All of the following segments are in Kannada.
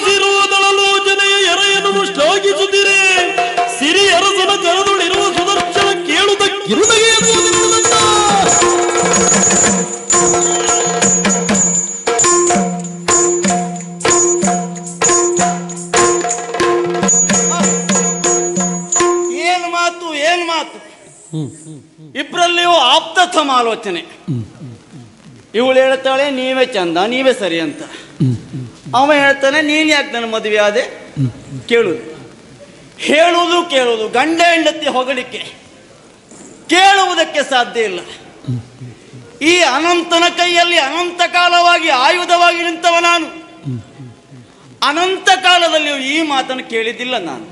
ಸರಸಿರುವುದಳಲೋಚನೆಯ ಎರೆಯನ್ನು ಶ್ಲಾಘಿಸುತ್ತೀರಿ ಸಿರಿ ಅರಸನ ಕರದೊಳಿರುವ ಸುದರ್ಶನ ಕೇಳುತ್ತ ಕಿರುನಗೆ. ಏನು ಮಾತು ಏನು ಮಾತು? ಇಬ್ಬರಲ್ಲಿಯೂ ಆಪ್ತ ಸಮಾಲೋಚನೆ ಇವಳು ಹೇಳ್ತಾಳೆ ನೀವೇ ಚಂದ ನೀವೇ ಸರಿ ಅಂತ. ಅವ ಹೇಳ್ತಾನೆ ನೀನ್ ಯಾಕೆ ನನ್ನ ಮದುವೆ ಆದೆ? ಕೇಳುದು. ಹೇಳುವುದು ಕೇಳುವುದು ಗಂಡ ಹೆಂಡತಿ ಹೊಗಳಿಕೆ. ಕೇಳುವುದಕ್ಕೆ ಸಾಧ್ಯ ಇಲ್ಲ. ಈ ಅನಂತನ ಕೈಯಲ್ಲಿ ಅನಂತ ಕಾಲವಾಗಿ ಆಯುಧವಾಗಿ ನಿಂತವ ನಾನು. ಅನಂತ ಕಾಲದಲ್ಲಿ ಈ ಮಾತನ್ನು ಕೇಳಿದ್ದಿಲ್ಲ ನಾನು.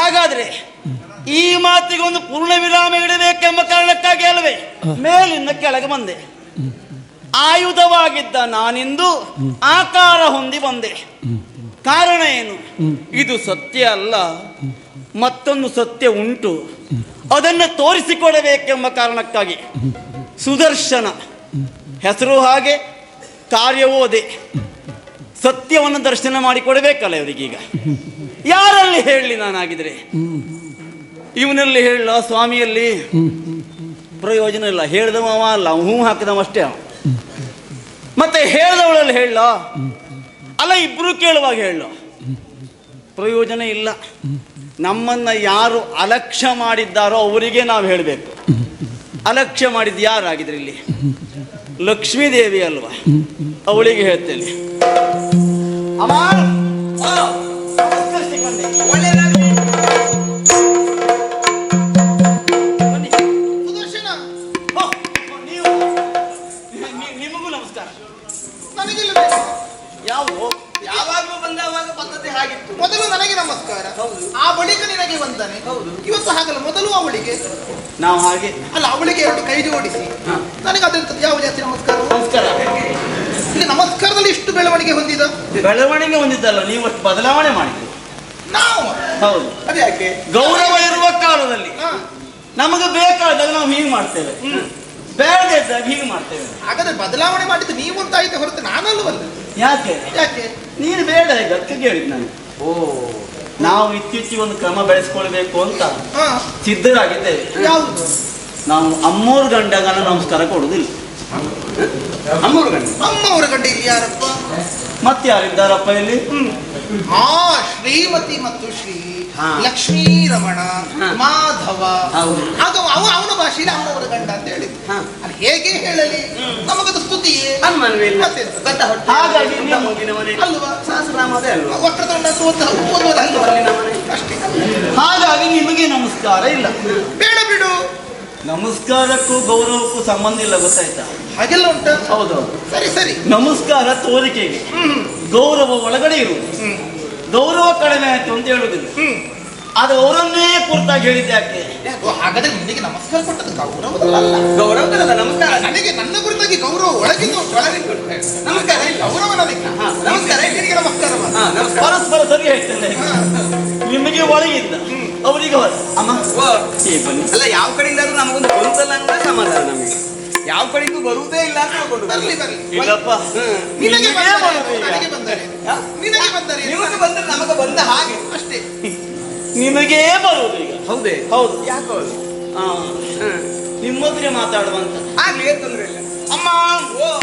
ಹಾಗಾದ್ರೆ ಈ ಮಾತಿಗೆ ಒಂದು ಪೂರ್ಣ ವಿರಾಮ ಇಡಬೇಕೆಂಬ ಕಾರಣಕ್ಕಾಗಿ ಅಲ್ವೇ ಮೇಲಿಂದ ಕೆಳಗೆ ಬಂದೆ. ಆಯುಧವಾಗಿದ್ದ ನಾನಿಂದು ಆಕಾರ ಹೊಂದಿ ಬಂದೆ. ಕಾರಣ ಏನು? ಇದು ಸತ್ಯ ಅಲ್ಲ. ಮತ್ತೊಂದು ಸತ್ಯ ಉಂಟು. ಅದನ್ನು ತೋರಿಸಿಕೊಡಬೇಕೆಂಬ ಕಾರಣಕ್ಕಾಗಿ. ಸುದರ್ಶನ. ಹೆಸರು ಹಾಗೆ ಕಾರ್ಯವೂ ಅದೇ. ಸತ್ಯವನ್ನು ದರ್ಶನ ಮಾಡಿಕೊಡಬೇಕಲ್ಲ ಇವರಿಗೀಗ. ಯಾರಲ್ಲಿ ಹೇಳಲಿ ನಾನಾಗಿದ್ರೆ? ಇವನಲ್ಲಿ ಹೇಳಲ್ಲ ಸ್ವಾಮಿಯಲ್ಲಿ? ಪ್ರಯೋಜನ ಇಲ್ಲ. ಹೇಳ್ದವ ಅವ ಅಲ್ಲ. ಹೂ ಹಾಕಿದವ ಅಷ್ಟೇ ಅವ. ಮತ್ತೆ ಹೇಳ್ದವಳಲ್ಲಿ ಹೇಳ. ಅಲ್ಲ, ಇಬ್ರು ಕೇಳುವಾಗ ಹೇಳ. ಪ್ರಯೋಜನ ಇಲ್ಲ. ನಮ್ಮನ್ನ ಯಾರು ಅಲಕ್ಷ್ಯ ಮಾಡಿದ್ದಾರೋ ಅವರಿಗೆ ನಾವು ಹೇಳಬೇಕು. ಅಲಕ್ಷ್ಯ ಮಾಡಿದ್ದು ಯಾರಾಗಿದ್ರೆ ಇಲ್ಲಿ? ಲಕ್ಷ್ಮೀ ದೇವಿ ಅಲ್ವಾ? ಅವಳಿಗೆ ಹೇಳ್ತೇನೆ. ಅಮ್ಮ! ಬೆಳವಣಿಗೆ ಹೊಂದಿದ್ದಲ್ಲ ನೀವು ಅಷ್ಟು ಬದಲಾವಣೆ ಮಾಡಿದ್ರು. ನಾವು? ಹೌದು. ಅದೇ ಯಾಕೆ? ಗೌರವ ಇರುವ ಕಾಲದಲ್ಲಿ. ನಮಗೆ ಬೇಕಾದಾಗ ನಾವು ಹೀಗೆ ಮಾಡ್ತೇವೆ. ಬೇಡದೇ ಇದ್ದಾಗ ಹೀಗೆ ಮಾಡ್ತೇವೆ. ಹಾಗಾದ್ರೆ ಬದಲಾವಣೆ ಮಾಡಿದ್ದು ನೀವು ಅಂತ ಆಯ್ತು ಹೊರತು ನಾನಲ್ವಲ್ಲ ಯಾಕೆ? ಯಾಕೆ? ನೀನು ಬೇಡ ಈಗ ಅದಕ್ಕೆ ಕೇಳಿದ್ ನಾನು. ಓ. ನಾವು ಇತ್ತೀಚೆಗೆ ಒಂದು ಕ್ರಮ ಬೆಳೆಸ್ಕೊಳ್ಬೇಕು ಅಂತ ಸಿದ್ಧರಾಗಿದ್ದೇವೆ. ಯಾವುದು? ನಾವು ಅಮ್ಮೋರ್ ಗಂಡಗನ ನಮಸ್ಕಾರ ಕೊಡುದಿಲ್ಲ ಅಮ್ಮವ್ರ ಗಂಡ. ಅಮ್ಮವರ ಗಂಡ ಇಲ್ಲಿ ಯಾರಪ್ಪ? ಮತ್ತೆ ಯಾರಿದ್ದಾರಪ್ಪ ಇಲ್ಲಿ ಆ ಶ್ರೀಮತಿ ಮತ್ತು ಶ್ರೀ. ಲಕ್ಷ್ಮೀ ರಮಣ ಮಾಧವ. ಅದು ಅವ ಅವನ ಭಾಷೆಯಲ್ಲಿ ಅಮ್ಮವರ ಗಂಡ ಅಂತ ಹೇಳಿದ್ರು. ಅದು ಹೇಗೆ ಹೇಳಲಿ? ನಮಗದು ಹೊಟ್ಟೆ. ಹಾಗಾಗಿ ಅಲ್ವಾ? ವಕ್ರತುಂಡ ಅಷ್ಟೇ. ಹಾಗಾಗಿ ನಿಮಗೆ ನಮಸ್ಕಾರ ಇಲ್ಲ. ಬೇಡ ಬಿಡು. ನಮಸ್ಕಾರಕ್ಕೂ ಗೌರವಕ್ಕೂ ಸಂಬಂಧ ಇಲ್ಲ ಗೊತ್ತಾಯ್ತಾ? ಹಾಗೆಲ್ಲ ಉಂಟ? ಹೌದು ಸರಿ ಸರಿ. ನಮಸ್ಕಾರ ತೋರಿಕೆಗೆ. ಗೌರವ ಒಳಗಡೆ ಇರುವುದು ಗೌರವ ಕಡಿಮೆ ಆಯ್ತು ಅಂತ ಹೇಳುದಿಲ್ಲ. ಅದು ಅವರನ್ನೇ ಕುರ್ತಾಗಿ ಹೇಳಿದ್ದೆ ಯಾಕೆ? ಹಾಗಾದ್ರೆ ನಿನಗೆ ನಮಸ್ಕಾರ ಕೊಟ್ಟದ್ದು ಗೌರವದಲ್ಲ ಗೌರವದಲ್ಲ ನಮಸ್ಕಾರ. ನನಗೆ ನನ್ನ ಕುರಿತಾಗಿ ಗೌರವ ಒಳಗಿಂದ ಉಂಟು, ಒಳಗಿಂದ ಉಂಟು. ನಮಸ್ಕಾರ. ಗೌರವ ನನಗೆ ನಮಸ್ಕಾರ. ನಮಸ್ಕಾರ. ಪರಸ್ಪರ ಸರಿ ಹೇಳ್ತೇನೆ. ಹಾ. ನಿಮಗೆ ಒಳಗಿಂದ ಅವರಿಗೆ ಅಮ್ಮ. ಅಲ್ಲ ಯಾವ ಕಡೆಯಿಂದ ನಮಗೊಂದು ಬಂತಲ್ಲ ಅನ್ನೋದೇ ಸಮಾಧಾನ ನಮಗೆ. ಯಾವ ಕಡೆಗೂ ಬರುವುದೇ ಇಲ್ಲ ಅಂತ ಹೇಳ್ಕೊಂಡು ಬರ್ಲಿ ಬರ್ಲಿ. ಇಲ್ಲಪ್ಪ. ನಿನಗೆ ನಿನಗೆ ಬಂದರೆ ಬರುವುದು ಈಗ. ನನಗೆ ಬಂದರೆ. ಹಾ? ನಿನಗೆ ಬಂದರೆ ನಿಮಗೆ ಬಂದ್ರೆ ನಮಗೆ ಬಂದ ಹಾಗೆ. ಅಷ್ಟೇ. ನಿಮಗೇ ಬರುವುದು ಈಗ. ಹೌದೇ? ಹೌದು. ಯಾಕೋ? ಹಾ. ನಿಮ್ಮೊಬ್ಬರೇ ಮಾತಾಡುವಂತ. ಆಗ್ಲಿ ಏನ್ ತೊಂದ್ರೆ ಇಲ್ಲ. ಅಮ್ಮ ಓ.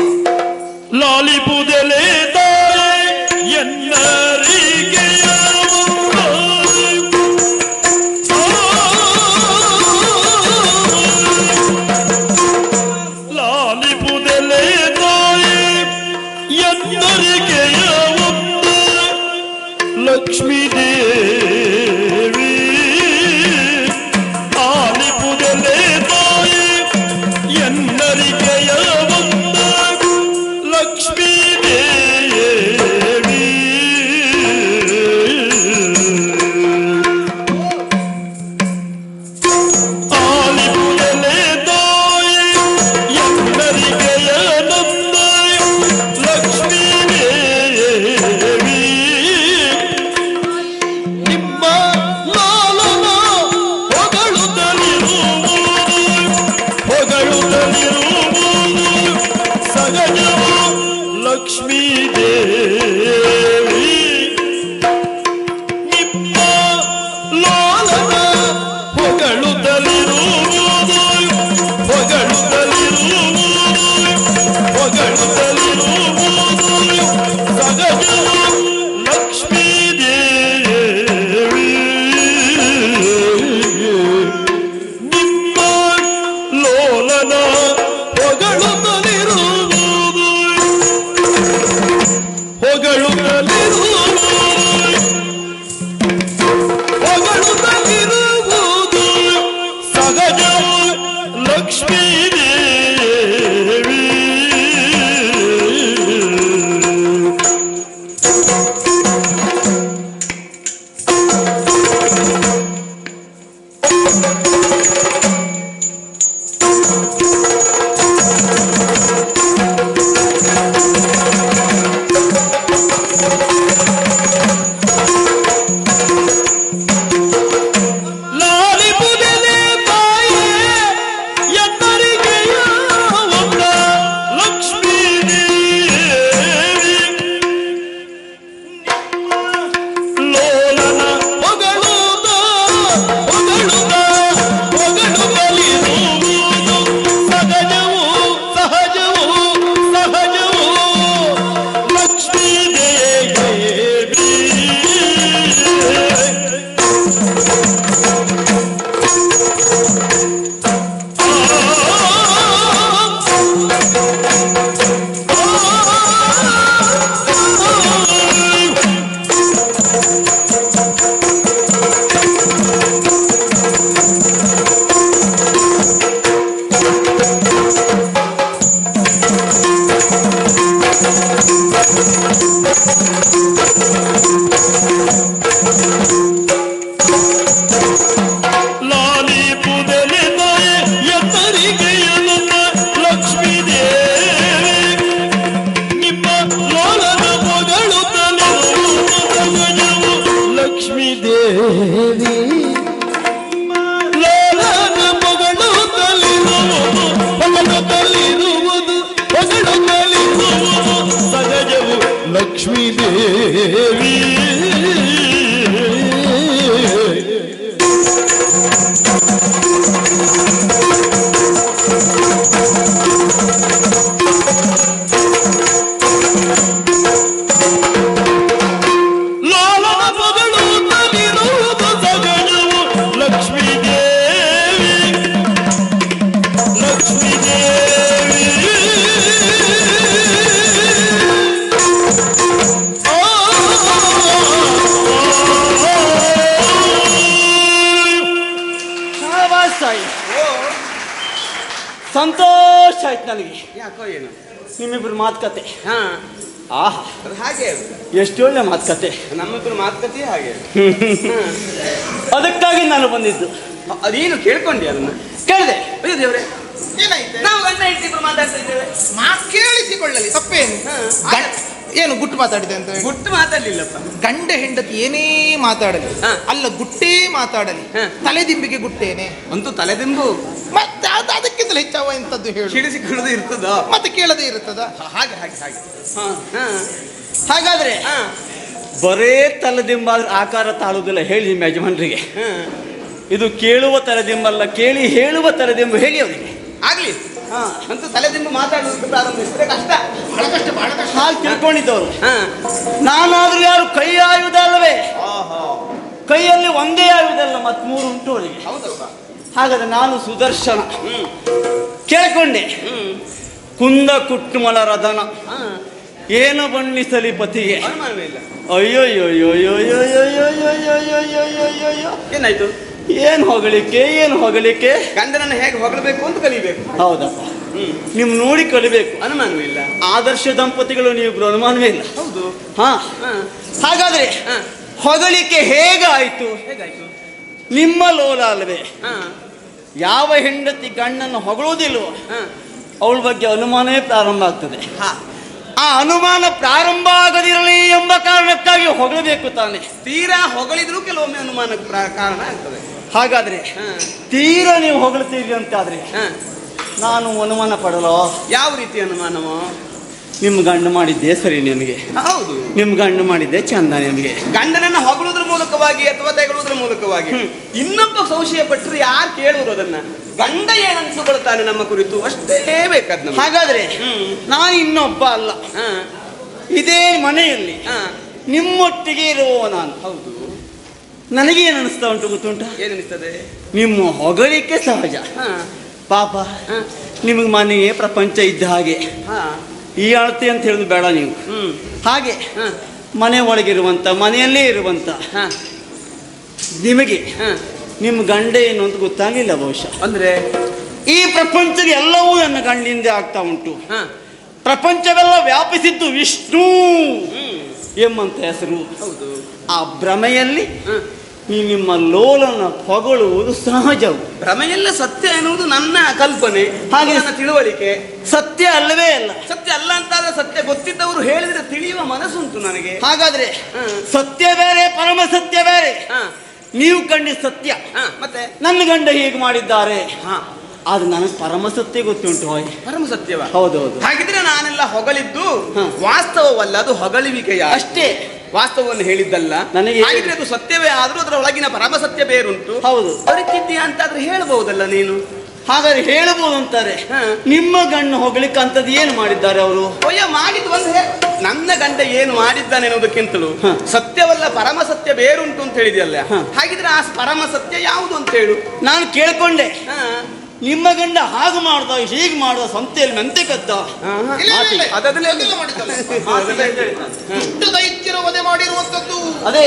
ತಾಯಿ ಎನ್ನರಿಗೆಯ ಸಂತೋಷ ಆಯ್ತು ನನಗೆ. ಯಾಕೋ ಏನು? ನಿಮ್ಮಿಬ್ರು ಮಾತುಕತೆ. ಹಾ. ಆಹಾ ಅದು ಹಾಗೆ ಅದು. ಎಷ್ಟು ಒಳ್ಳೆ ಮಾತುಕತೆ. ನಮ್ಮಿಬ್ರು ಮಾತುಕತೆ ಹಾಗೆ. ಅದಕ್ಕಾಗಿ ನಾನು ಬಂದಿದ್ದು. ಅ- ಅದೇನು ಕೇಳ್ಕೊಂಡಿ ಅದನ್ನ? ಕೇಳಿದೆ. ಅಯ್ಯೋ ದೇವ್ರೆ. ಏನಾಯ್ತು? ನಾವು ಗಂಡ ಹೆಂಡತಿ ಮಾತಾಡ್ತಾ ಇದ್ದೇವೆ. ಮಾತು ಕೇಳಿಸಿಕೊಳ್ಳಲಿ ತಪ್ಪೇನು? ಹಾ. ಏನು ಗುಟ್ಟು ಮಾತಾಡಿದೆ ಅಂತ ಹೇಳಿ? ಗುಟ್ಟು ಮಾತಾಡ್ಲಿಲ್ಲಪ್ಪ. ಗಂಡ ಹೆಂಡತಿ ಏನೇ ಮಾತಾಡಲಿ ಹಾ. ಅಲ್ಲ ಗುಟ್ಟೇ ಮಾತಾಡಲಿ ಹಾ. ತಲೆದಿಂಬಿಗೆ ಗುಟ್ಟೇನೆ. ಅಂತೂ ತಲೆದಿಂಬು. ಮತ್ತೆ ಅದು ಅದಕ್ಕಿಂತಲೂ ಹೆಚ್ಚಾವ ಎಂತದ್ದು ಹೇಳು. ಇರ್ತದ? ಮತ್ತೆ ಕೇಳದೆ ಇರ್ತದ? ಹಾಗೆ ಹಾಗೆ ಹಾಗೆ. ಹಾ. ಹಾ. ಹಾಗಾದ್ರೆ ಹಾ. ಬರೇ ತಲೆದಿಂಬ ಆಕಾರ ತಾಳುವುದಿಲ್ಲ ಹೇಳಿ ನಿಮ್ಮ ಯಜಮಾನರಿಗೆ. ಹಾ. ಇದು ಕೇಳುವ ತಲೆದಿಂಬಲ್ಲ ಕೇಳಿ ಹೇಳುವ ತಲೆದಿಂಬು ಹೇಳಿ ಅವರಿಗೆ. ಆಗ್ಲಿ. ಅಂತೂ ತಲೆದಿಂಬು ಮಾತಾಡೋದಕ್ಕೆ ಪ್ರಾರಂಭಿಸಿದ್ರೆ ಕಷ್ಟ ಬಹಳ ಕಷ್ಟ. ಬಹಳ ಕಷ್ಟ ಹಾಗೆ ತಿಳ್ಕೊಂಡಿದ್ದವರು. ಹಾ. ನಾನಾದ್ರೂ ಯಾರು ಕೈ ಆಯುಧ ಅಲ್ಲವೇ? ಕೈಯಲ್ಲಿ ಒಂದೇ ಆಯುಧ ಅಲ್ಲ ಮತ್ ಮೂರು ಉಂಟು ಅವರಿಗೆ. ಹಾಗಾದ್ರೆ ನಾನು ಸುದರ್ಶನ. ಕೇಳ್ಕೊಂಡೆ. ಕುಂದ ಕುಟ್ಟುಮಲ ರದನ. ಹಾ. ಏನು ಬಣ್ಣಿಸಲಿ ಪತಿಗೆ. ಅಯೋ ಅಯೋ ಅಯ್ಯೋ ಏನಾಯ್ತು ಏನ್ ಹೊಗಳಿಕೆ ಏನ್ ಹೊಗಳಿಕೆ? ಗಂಡನನ್ನು ಹೇಗೆ ಹೊಗಳಬೇಕು ಅಂತ ಕಲಿಬೇಕು. ಹೌದಪ್ಪ ನಿಮ್ ನೋಡಿ ಕಲಿಬೇಕು. ಅನುಮಾನವೇ ಇಲ್ಲ. ಆದರ್ಶ ದಂಪತಿಗಳು ನೀವು ಅನುಮಾನವೇ ಇಲ್ಲ. ಹೌದು. ಹಾ. ಹಾಗಾದ್ರೆ. ಹೊಗಳಿಕೆ ಹೇಗಾಯ್ತು? ಹೇಗಾಯ್ತು? ನಿಮ್ಮ ಲೋಲ ಅಲ್ವೇ? ಯಾವ ಹೆಂಡತಿ ಗಂಡನ್ನು ಹೊಗಳುವುದಿಲ್ವೋ ಹಾ. ಅವಳ ಬಗ್ಗೆ ಅನುಮಾನವೇ ಪ್ರಾರಂಭ ಆಗ್ತದೆ. ಆ ಅನುಮಾನ ಪ್ರಾರಂಭ ಆಗದಿರಲಿ ಎಂಬ ಕಾರಣಕ್ಕಾಗಿ ಹೊಗಳಬೇಕು ತಾನೆ. ತೀರಾ ಹೊಗಳಿದ್ರು ಕೆಲವೊಮ್ಮೆ ಅನುಮಾನಕ್ಕೆ ಕಾರಣ ಆಗ್ತದೆ. ಹಾಗಾದ್ರೆ ತೀರಾ ತೀರ ನೀವು ಹೊಗಳ್ತೀರಿ ಅಂತಾದ್ರೆ ಹಾ. ನಾನು ಅನುಮಾನ ಪಡಲೋ? ಯಾವ ರೀತಿ ಅನುಮಾನವೋ? ನಿಮ್ಮ ಗಂಡು ಮಾಡಿದ್ದೆ ಸರಿ ನಿಮಗೆ ಹೌದು. ನಿಮ್ಮ ಗಂಡು ಮಾಡಿದ್ದೆ ಚಂದ ನಿಮಗೆ ಗಂಡನನ್ನ ಹೊಗಳುದ್ರ ಮೂಲಕವಾಗಿ ಅಥವಾ ತೆಗಳುವುದ್ರ ಮೂಲಕವಾಗಿ? ಇನ್ನೊಬ್ಬ ಸಂಶಯ ಪಟ್ಟರು ಯಾರು ಕೇಳುವರು ಅದನ್ನ? ಗಂಡ ಏನನ್ಸುಕೊಳ್ತಾನೆ ನಮ್ಮ ಕುರಿತು ಅಷ್ಟೇ ಬೇಕಾದ ಹಾಗಾದ್ರೆ. ನಾನು ಇನ್ನೊಬ್ಬ ಅಲ್ಲ. ಹಾ, ಇದೇ ಮನೆಯಲ್ಲಿ ಹಾ, ನಿಮ್ಮೊಟ್ಟಿಗೆ ಇರುವ ನಾನು. ಹೌದು. ನನಗೇನು ಅನಿಸ್ತಾ ಉಂಟು ಗೊತ್ತುಂಟ? ಏನಿಸ್ತದೆ ನಿಮ್ಮ ಹೊಗಳಿಕೆ ಸಹಜ. ಹಾ. ಪಾಪ ನಿಮಗೆ ಮನೆಯೇ ಪ್ರಪಂಚ ಇದ್ದ ಹಾಗೆ. ಹಾ, ಈ ಅಳತೆ ಅಂತ ಹೇಳುದು ಬೇಡ ನೀವು. ಹಾಗೆ ಮನೆ ಒಳಗಿರುವಂತ ಮನೆಯಲ್ಲೇ ಇರುವಂತ ನಿಮಗೆ ಹಾ. ನಿಮ್ಮ ಗಂಡ ಏನು ಅಂತ ಗೊತ್ತಾಗಲಿಲ್ಲ ಬಹುಶಃ. ಅಂದ್ರೆ? ಈ ಪ್ರಪಂಚದ ಎಲ್ಲವೂ ನನ್ನ ಗಂಡಿಂದ ಆಗ್ತಾ ಉಂಟು. ಪ್ರಪಂಚವೆಲ್ಲ ವ್ಯಾಪಿಸಿದ್ದು ವಿಷ್ಣು. ಎಂಬಂತ ಹೆಸರು? ಹೌದು. ಆ ಭ್ರಮೆಯಲ್ಲಿ. ಈ ನಿಮ್ಮ ಲೋಲನ ಹೊಗಳುವುದು ಸಹಜವು. ಭ್ರಮೆಯಲ್ಲ ಸತ್ಯ ಎನ್ನುವುದು ನನ್ನ ಕಲ್ಪನೆ ಹಾಗೆ- ನನ್ನ ತಿಳುವಳಿಕೆ. ಸತ್ಯ ಅಲ್ಲವೇ ಅಲ್ಲ. ಸತ್ಯ ಅಲ್ಲ ಅಂತಾದ್ರೆ ಸತ್ಯ ಗೊತ್ತಿದ್ದವರು ಹೇಳಿದ್ರೆ ತಿಳಿಯುವ ಮನಸ್ಸುಂಟು ನನಗೆ. ಹಾಗಾದ್ರೆ. ಸತ್ಯ ಬೇರೆ ಪರಮ ಸತ್ಯ ಬೇರೆ. ಹಾ, ನೀವು ಕಂಡಿ ಸತ್ಯ. ಮತ್ತೆ? ನನ್ನ ಗಂಡ ಹೀಗೆ ಮಾಡಿದ್ದಾರೆ. ಹಾ. ಅದು ನನಗೆ ಪರಮ ಸತ್ಯ ಗೊತ್ತುಂಟು ಹೋಯ್. ಪರಮ ಸತ್ಯವ? ಹೌದು ಹಾಗಿದ್ರೆ ನಾನೆಲ್ಲ ಹೊಗಳಿದ್ದು. ವಾಸ್ತವವಲ್ಲ ಅದು ಹೊಗಳಿವಿಕೆಯ ಅಷ್ಟೇ. ವಾಸ್ತವವನ್ನು ಹೇಳಿದ್ದಲ್ಲ? ನನಗೆ ಹಾಗಿದ್ರೆ ಅದು ಸತ್ಯವೇ ಆದ್ರೂ ಅದರ ಒಳಗಿನ ಪರಮ ಸತ್ಯ ಬೇರುಂಟು. ಹೌದು. ಬದುಕಿದ್ದೀಯ ಅಂತಾದ್ರೆ ಹೇಳಬಹುದಲ್ಲ ನೀನು? ಹಾಗಾದ್ರೆ ಹೇಳಬಹುದು ಅಂತಾರೆ. ನಿಮ್ಮ ಗಂಡು ಹೋಗ್ಲಿಕ್ಕೆ ಅಂತದ್ದು ಏನು ಮಾಡಿದ್ದಾರೆ ಅವರು? ಅಯ್ಯ ಮಾಡಿದ್ದು ಒಂದು ನನ್ನ ಗಂಡ ಏನು ಮಾಡಿದ್ದಾನೆ ಅನ್ನೋದಕ್ಕಿಂತಲೂ ಹಾ. ಸತ್ಯವಲ್ಲ ಪರಮ ಸತ್ಯ ಬೇರುಂಟು ಅಂತ ಹೇಳಿದೆಯಲ್ಲ. ಹಾ. ಹಾಗಿದ್ರೆ ಆ ಪರಮ ಸತ್ಯ ಯಾವುದು ಅಂತ ಹೇಳು. ನಾನು ಕೇಳ್ಕೊಂಡೆ. ಹಾ. ನಿಮ್ಮ ಗಂಡ ಹಾಗೆ ಮಾಡ್ದ ಹೀಗೆ ಮಾಡ್ದ ಸಂತೆಯಲ್ಲಿ ಮೆಂತೆ ಕದ್ದ. ವಧೆ ಮಾಡಿರುವಂತದ್ದು ಅದೇ.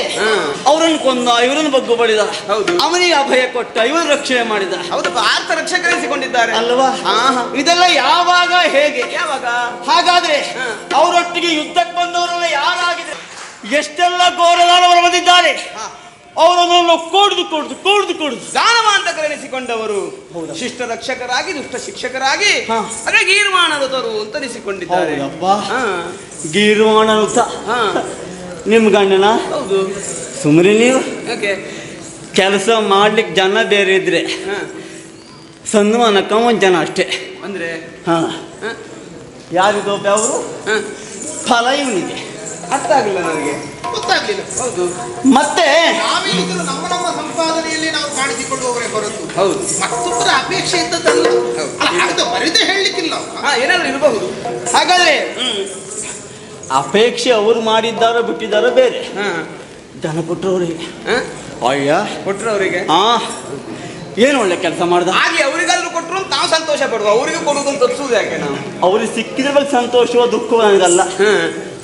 ಅವರನ್ನು ಕೊಂದ ಇವರನ್ನು ಬಗ್ಗು ಬಡಿದ. ಹೌದು. ಅವನಿಗೆ ಅಭಯ ಕೊಟ್ಟ ಇವರು ರಕ್ಷಣೆ ಮಾಡಿದ. ಹೌದು ಭಾರತ ರಕ್ಷಕರಿಸಿಕೊಂಡಿದ್ದಾರೆ ಅಲ್ವಾ? ಹಾ, ಹಾ. ಇದೆಲ್ಲ ಯಾವಾಗ ಹೇಗೆ? ಯಾವಾಗ? ಹಾಗಾದ್ರೆ. ಅವರೊಟ್ಟಿಗೆ ಯುದ್ಧಕ್ಕೆ ಬಂದವರೆಲ್ಲ ಯಾರಾಗಿದೆ? ಎಷ್ಟೆಲ್ಲ ಘೋರದಾನವರು ಬಂದಿದ್ದಾರೆ? ಅವರನ್ನೆಲ್ಲ ಕೊಡ್ದು ಕೊಡ್ದು ಕೊಡ್ದು ಕೊಡ್ದು. ದಾನವ ಅಂತ ಕರೆನಿಸಿಕೊಂಡವರು ಶಿಷ್ಟ ರಕ್ಷಕರಾಗಿ ದುಷ್ಟ ಶಿಕ್ಷಕರಾಗಿ ಅದೇ ಗೀರ್ವಾಣದವರು ಅಂತ ಅನಿಸಿಕೊಂಡಿದ್ದಾರೆ. ಹಾ, ನಿಮ್ ಗಂಡನ? ಹೌದು. ಸುಮ್ರಿ ನೀವು? ಕೆಲಸ ಮಾಡ್ಲಿಕ್ಕೆ ಜನ ಬೇರೆ ಇದ್ರೆ. ಸನ್ಮಾನಕ್ಕ ಒಂದ್ ಜನ ಅಷ್ಟೇ. ಅಂದ್ರೆ? ಹಾ. ಯಾರಿಗೊಬ್ಬ ಅವರು. ಫಲ ಇವನಿಗೆ ಅರ್ಥ ನನಗೆ. ಗೊತ್ತಾಗ್ಲಿಲ್ಲ. ಹೌದು. ಮತ್ತೆ? ನಾವೇನಿದ್ರು ನಮ್ಮ ನಮ್ಮ ಸಂಪಾದನೆಯಲ್ಲಿ ನಾವು ಕಾಣಿಸಿಕೊಳ್ಳುವವರೇ ಹೊರತು. ಹೌದು. ಮತ್ತೊಬ್ಬರ ಅಪೇಕ್ಷೆ ಇದ್ದದ್ದಲ್ಲ. ಹಾಗಾದ್ರೆ ಬರಿದೇ ಹೇಳಲಿಕ್ಕಿಲ್ಲ ಹಾ ಏನಾದ್ರು ಇರಬಹುದು. ಹಾಗಾದ್ರೆ ಅಪೇಕ್ಷೆ ಅವರು ಮಾಡಿದ್ದಾರೋ ಬಿಟ್ಟಿದ್ದಾರೋ ಬೇರೆ. ದನ ಜನ ಅವರಿಗೆ ಹಾ? ಅಯ್ಯ. ಕೊಟ್ಟರು ಅವರಿಗೆ ಆ. ಏನು ಒಳ್ಳೆ ಕೆಲಸ ಮಾಡ್ದ? ಹಾಗೆ ಅವರಿಗಾದ್ರೂ ಕೊಟ್ಟರು ಅಂತ ನಾವು ಸಂತೋಷ ಪಡುವ. ಅವರಿಗೆ ಕೊಡುವುದನ್ನು ತಪ್ಪಿಸುವುದು ಯಾಕೆ ನಾವು? ಅವ್ರಿಗೆ ಸಿಕ್ಕಿದ ಬಗ್ಗೆ ಸಂತೋಷವೋ ದುಃಖವೋ ನನಗಲ್ಲ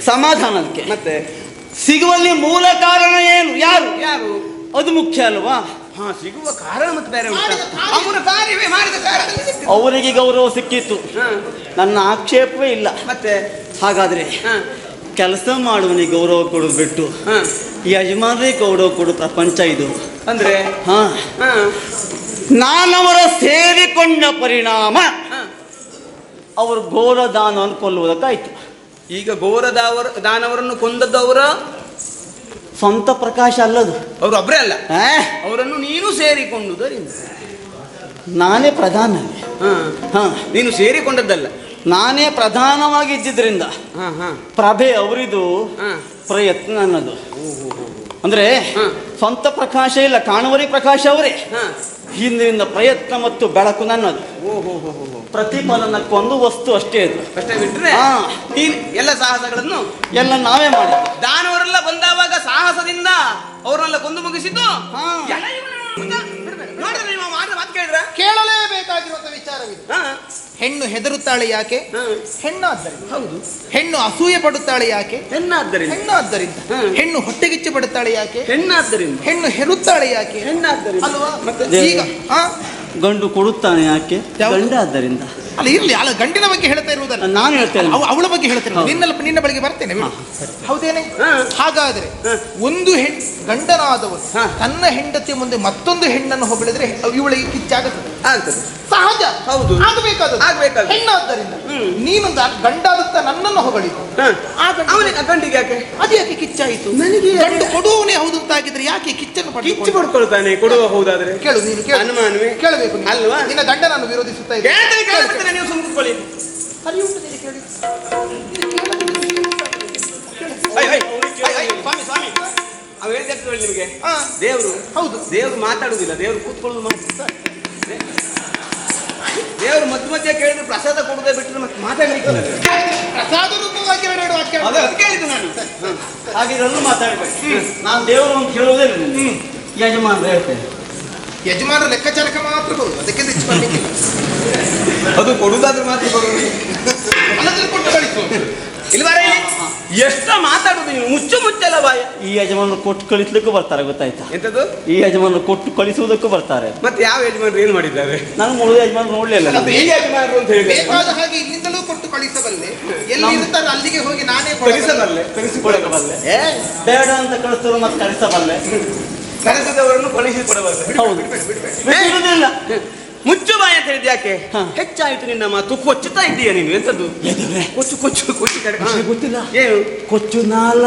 ಹಾ. ಸಮಾಧಾನ ಅದಕ್ಕೆ ಮತ್ತೆ ಸಿಗುವಲ್ಲಿ ಮೂಲ ಕಾರಣ ಏನು? ಯಾರು? ಯಾರು? ಅದು ಮುಖ್ಯ ಅಲ್ವಾ? ಹಾ ಸಿಗುವ ಕಾರಣ ಮತ್ತೆ ಬೇರೆ ಕಾರ್ಯವೇ ಮಾಡಿದ ಕಾರಣ ಅವರಿಗೆ ಗೌರವ ಸಿಕ್ಕಿತ್ತು. ಹಾ. ನನ್ನ ಆಕ್ಷೇಪವೇ ಇಲ್ಲ. ಮತ್ತೆ? ಹಾಗಾದ್ರೆ ಹಾ. ಕೆಲಸ ಮಾಡುವನಿಗೆ ಗೌರವ ಕೊಡೋದು ಬಿಟ್ಟು ಹಾ. ಯಜಮಾನರಿಗೆ ಗೌರವ ಕೊಡು ಪ್ರಪಂಚ ಇದು ಅಂದ್ರೆ? ಹಾ. ಹಾ. ನಾನವರ ಸೇರಿಕೊಂಡ ಪರಿಣಾಮ ಅವರು ಅವರು ದಾನ ದಾನವನ್ನು ಈಗ ಘೋರದವರ ದಾನವರನ್ನು ಕೊಂದದ್ದು ಅವರ? ಸ್ವಂತ ಪ್ರಕಾಶ ಅಲ್ಲದು. ಅವರು ಒಬ್ಬರೇ ಅಲ್ಲ. ಅವರನ್ನು ನೀನು ಸೇರಿಕೊಂಡುದರಿಂದ. ನಾನೇ ಪ್ರಧಾನ. ಹಾಂ. ಹಾ. ನೀನು ಸೇರಿಕೊಂಡದ್ದಲ್ಲ. ನಾನೇ ಪ್ರಧಾನವಾಗಿ ಇದ್ದಿದ್ದರಿಂದ ಹಾ ಹಾ. ಪ್ರಭೆ ಅವರಿದು ಪ್ರಯತ್ನ ನನ್ನದು ಅಂದ್ರೆ. ಸ್ವಂತ ಪ್ರಕಾಶ ಇಲ್ಲ ಕಾಣುವರಿ ಪ್ರಕಾಶ ಅವರೇ. ಹಿಂದಿನಿಂದ ಪ್ರಯತ್ನ ಮತ್ತು ಬೆಳಕು ನನ್ನದು. ಪ್ರತಿಫಲನಕ್ಕೊಂದು ವಸ್ತು ಅಷ್ಟೇ ಅದು ಅಷ್ಟೇ ಬಿಟ್ರೆ ಎಲ್ಲ ಸಾಹಸಗಳನ್ನು ಎಲ್ಲ ನಾವೇ ಮಾಡಿ ದಾನವರೆಲ್ಲ ಬಂದಾವಾಗ ಸಾಹಸದಿಂದ ಅವರನ್ನೆಲ್ಲ ಕೊಂದು ಮುಗಿಸಿದ್ದು ನೋಡಿದ್ರೆ ನೀವು ಮಾತು ಕೇಳಿದ್ರ? ಕೇಳಲೇಬೇಕಾಗಿರುವಂತ ವಿಚಾರವಿದೆ. ಹಾ. ಹೆಣ್ಣು ಹೆದರುತ್ತಾಳೆ ಯಾಕೆ? ಹಾ. ಹೆಣ್ಣಾದ್ದರಿಂದ. ಹೌದು. ಹೆಣ್ಣು ಅಸೂಯೆ ಪಡುತ್ತಾಳೆ ಯಾಕೆ? ಹೆಣ್ಣಾದ್ದರಿಂದ. ಹೆಣ್ಣಾದ್ದರಿಂದ. ಹೆಣ್ಣು ಹೊಟ್ಟೆಗಿಚ್ಚು ಪಡುತ್ತಾಳೆ ಯಾಕೆ? ಹೆಣ್ಣಾದ್ದರಿಂದ. ಹೆಣ್ಣು ಹೆರುತ್ತಾಳೆ ಯಾಕೆ? ಹೆಣ್ಣಾದ್ದರಿಂದ. ಅಲ್ವಾ? ಮತ್ತೆ ಈಗ ಹಾ ಗಂಡು ಕೊಡುತ್ತಾನೆ ಯಾಕೆ? ಗಂಡಾದ್ದರಿಂದ. ಗಂಡ ಆದ್ದರಿಂದ ಅಲ್ಲ ಇಲ್ಲಿ ಅಲ್ಲ ಗಂಡಿನ ಬಗ್ಗೆ ಹೇಳ್ತಾ ಇರುವುದಲ್ಲ ನಾನು ಹೇಳ್ತೇನೆ ಅವ- ಅವಳ ಬಗ್ಗೆ ಹೇಳ್ತೇನೆ. ನಿನ್ನ ನಿನ್ನ ಬಳಿಗೆ ಬರ್ತೇನೆ. ಹೌದೇನೆ. ಹಾಗಾದ್ರೆ. ಒಂದು ಹೆಣ್ ಗಂಡನಾದವನು ಹಾ. ತನ್ನ ಹೆಂಡತಿಯ ಮುಂದೆ ಮತ್ತೊಂದು ಹೆಣ್ಣನ್ನು ಹೊಗಳಿದ್ರೆ ಇವಳಿಗೆ ಕಿಚ್ಚಾಗುತ್ತದೆ ಆಗ್ತದೆ ಸಹಜ ಹೌದು. ಆಗಬೇಕಾದ. ಹೆಣ್ಣಾದ್ದರಿಂದ. ನೀನು ಗಂಡಾದಂತ ನನ್ನನ್ನು ಹೊಗಳಿದ್ದು ಅವನಿಗೆ ಗಂಡಿಗೆ ಯಾಕೆ ಅದು ಯಾಕೆ ಕಿಚ್ಚಾಯಿತು ನನಗೆ? ಗಂಡು ಕೊಡುವವನೇ ಹೌದು ಅಂತಾಗಿದ್ರೆ ಯಾಕೆ ಕಿಚ್ಚನ್ನು ಕಿಚ್ಚು ಪಡ್ಕೊಳ್ತಾನೆ ಕೊಡುವ ಹೌದಾದ್ರೆ ಕೇಳು ನೀನು ಕೇಳು ಅನುಮಾನವೇ? ಕೇಳಬೇಕು. ಅಲ್ವಾ? ನಿನ್ನ ಗಂಡ ನಾನು ವಿರೋಧಿಸುತ್ತಾ ಇದ್ದೇನೆ ಕೇಳ್ತೇನೆ ನೀವು ಸುಮ್ಮನೆ ಅರಿಯುಂಟು ನಿನಗೆ ಕೇಳಿ. ಸ್ವಾಮಿ ಸ್ವಾಮಿ. ಅವ್ ಹೇಳಿದ ನಿಮಗೆ. ಹಾ. ದೇವರು ಹೌದು. ದೇವರು ಮಾತಾಡುವುದಿಲ್ಲ ದೇವರು ಕೂತ್ಕೊಳ್ಳೋದು ಮಾತ್ರ. ದೇವರು ಮಧ್ಯ ಮಧ್ಯೆ ಕೇಳಿದ್ರೆ ಪ್ರಸಾದ ಕೊಡದೆ ಬಿಟ್ಟರೆ ಮತ್ತೆ ಮಾತಾಡ್ಲಿಕ್ಕಿಲ್ಲ. ಪ್ರಸಾದ ರೂಪವಾಗಿ ಎರಡು ವಾಕ್ಯ ಅದೇ ಅದು ಕೇಳಿದ್ದು ನಾನು. ಹಾಗಿರಲು ಮಾತಾಡ್ಬೇಕು ನಾನು ದೇವರು ಅಂತ ಕೇಳೋದೇ ನಿನ್ಗೆ. ಯಜಮಾನ್ರು ಹೇಳ್ತೇನೆ. ಯಜಮಾನರ ಲೆಕ್ಕಾಚಾರಕ್ಕೆ ಮಾತ್ರ ಬರುದು ಅದಕ್ಕೆ ಹೆಚ್ಚು ಬರ್ಲಿಕ್ಕಿಲ್ಲ ಅದು ಕೊಡುದಾದ್ರೆ ಮಾತ್ರ ಕೊಟ್ಟು ಕಳಿಸು. ಇಲ್ವಾ ಇಲ್ಲಿ. ಎಷ್ಟ ಮಾತಾಡುದು ನೀವು ಮುಚ್ಚು ಮುಚ್ಚಲ್ಲ ಬಾಯ. ಈ ಯಜಮಾನರು ಕೊಟ್ಟು ಕಳಿಸ್ಲಿಕ್ಕೂ ಬರ್ತಾರೆ ಗೊತ್ತಾಯ್ತಾ? ಎಂತದ್ದು ಈ ಯಜಮಾನರು ಕೊಟ್ಟು ಕಳಿಸುವುದಕ್ಕೂ ಬರ್ತಾರೆ. ಮತ್ತೆ ಯಾವ ಯಜಮಾನ್ರು ಏನ್ ಮಾಡಿದ್ದಾರೆ? ನಾನು ಮುಳು ಯಜಮಾನ ನೋಡ್ಲಿಲ್ಲ ಈ ಯಜಮಾನರು ಅಂತ ಹೇಳಿ ಬೇಕಾದ ಹಾಗೆ ಇಲ್ಲಿಂದಲೂ ಕೊಟ್ಟು ಕಳಿಸಬಲ್ಲೆ. ಎಲ್ಲಿ ಇರ್ತಾರೆ ಅಲ್ಲಿಗೆ ಹೋಗಿ ನಾನೇ ಕಳಿಸಬಲ್ಲೆ ಕಳಿಸಿಕೊಡಬಲ್ಲೆ. ಏ ಬೇಡ ಅಂತ ಕಳಿಸಿದ್ರು ಮತ್ತೆ ಕಳಿಸಬಲ್ಲೆ. ಕಳಿಸಿದವರನ್ನು ಕಳಿಸಿಕೊಡಬಲ್ಲೆ ಹೌದು. ಬಿಡುವುದಿಲ್ಲ ಮುಚ್ಚು ಬಾಯ ಅಂತ ಹೇಳಿದ್ ಯಾಕೆ? ಹಾ. ಹೆಚ್ಚಾಯ್ತು ನಿನ್ನ ಮಾತು. ಕೊಚ್ಚುತ್ತಾ ಇದ್ದೀಯ ನೀನು? ಎಂತದ್ದು ಕೊಚ್ಚು ಕೊಚ್ಚು ಕೊಚ್ಚು ಕಡೆ. ಗೊತ್ತಿಲ್ಲ. ಏನು? ಕೊಚ್ಚು ನಾಲ.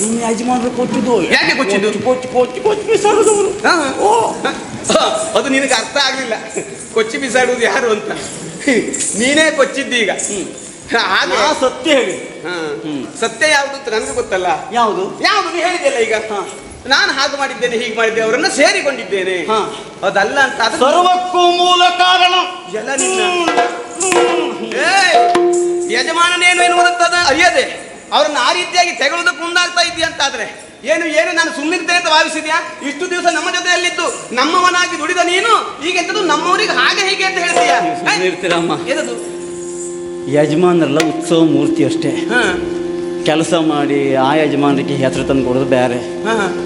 ನಿಮ್ಮ ಯಜಮಾನರು ಕೊಚ್ಚುದು. ಯಾಕೆ ಕೊಚ್ಚಿದ್ದು ಕೊಚ್ಚು ಕೊಚ್ಚು ಕೊಚ್ಚು ಬಿಸಾಡುದವರು ಹಾ. ಓ. ಅದು ನಿನಗೆ ಅರ್ಥ ಆಗ್ಲಿಲ್ಲ. ಕೊಚ್ಚಿ ಬಿಸಾಡುವುದು ಯಾರು ಅಂತ? ನೀನೇ ಕೊಚ್ಚಿದ್ದಿ ಈಗ. ಹಾಗೆ. ಸತ್ಯ ಹೇಳಿ. ಹಾ. ಸತ್ಯ ಯಾವುದು ಅಂತ ನನಗೆ ಗೊತ್ತಲ್ಲ. ಯಾವುದು? ಯಾವುದು? ಹೇಳಿದೆಯಲ್ಲ ಹೇಳಿದೆಲ್ಲ ಈಗ. ಹಾ. ನಾನು ಹಾಗೆ ಮಾಡಿದ್ದೇನೆ ಹೀಗೆ ಮಾಡಿದ್ದೆ ಅವರನ್ನ ಸೇರಿಕೊಂಡಿದ್ದೇನೆ. ಹಾ. ಅದಲ್ಲ ಅಂತ ಅದು ಸರ್ವಕ್ಕೂ ಮೂಲ ಕಾರಣ. ಎಲ್ಲ ನಿನ್ನ! ಯಜಮಾನನೇನು ಎನ್ನುವುದಂತದ? ಅರಿಯದೆ. ಅವರನ್ನ ಆ ರೀತಿಯಾಗಿ ತೆಗೊಳ್ಳೋದಕ್ಕೆ ಮುಂದಾಗ್ತಾ ಇದೆಯಾ ಅಂತಾದ್ರೆ. ಏನು ಏನು ನಾನು ಸುಮ್ಮನಿರ್ತೇನೆ ಅಂತ ಭಾವಿಸಿದ್ಯಾ? ಇಷ್ಟು ದಿವಸ ನಮ್ಮ ಜೊತೆಯಲ್ಲಿದ್ದು ನಮ್ಮವನಾಗಿ ದುಡಿದ ನೀನು ಈಗ ಎಂತದ್ದು ನಮ್ಮವರಿಗೆ ಹಾಗೆ ಹೀಗೆ ಅಂತ ಹೇಳ್ತೀಯಾ? ಇರ್ತೀರಮ್ಮ ಏನದು? ಯಜಮಾನರೆಲ್ಲ ಉತ್ಸವ ಮೂರ್ತಿ ಅಷ್ಟೇ. ಹಾ. ಕೆಲಸ ಮಾಡಿ ಆ ಯಜಮಾನರಿಗೆ ಹೆಸರು ತಂದು ಕೊಡೋದು ಬೇರೆ.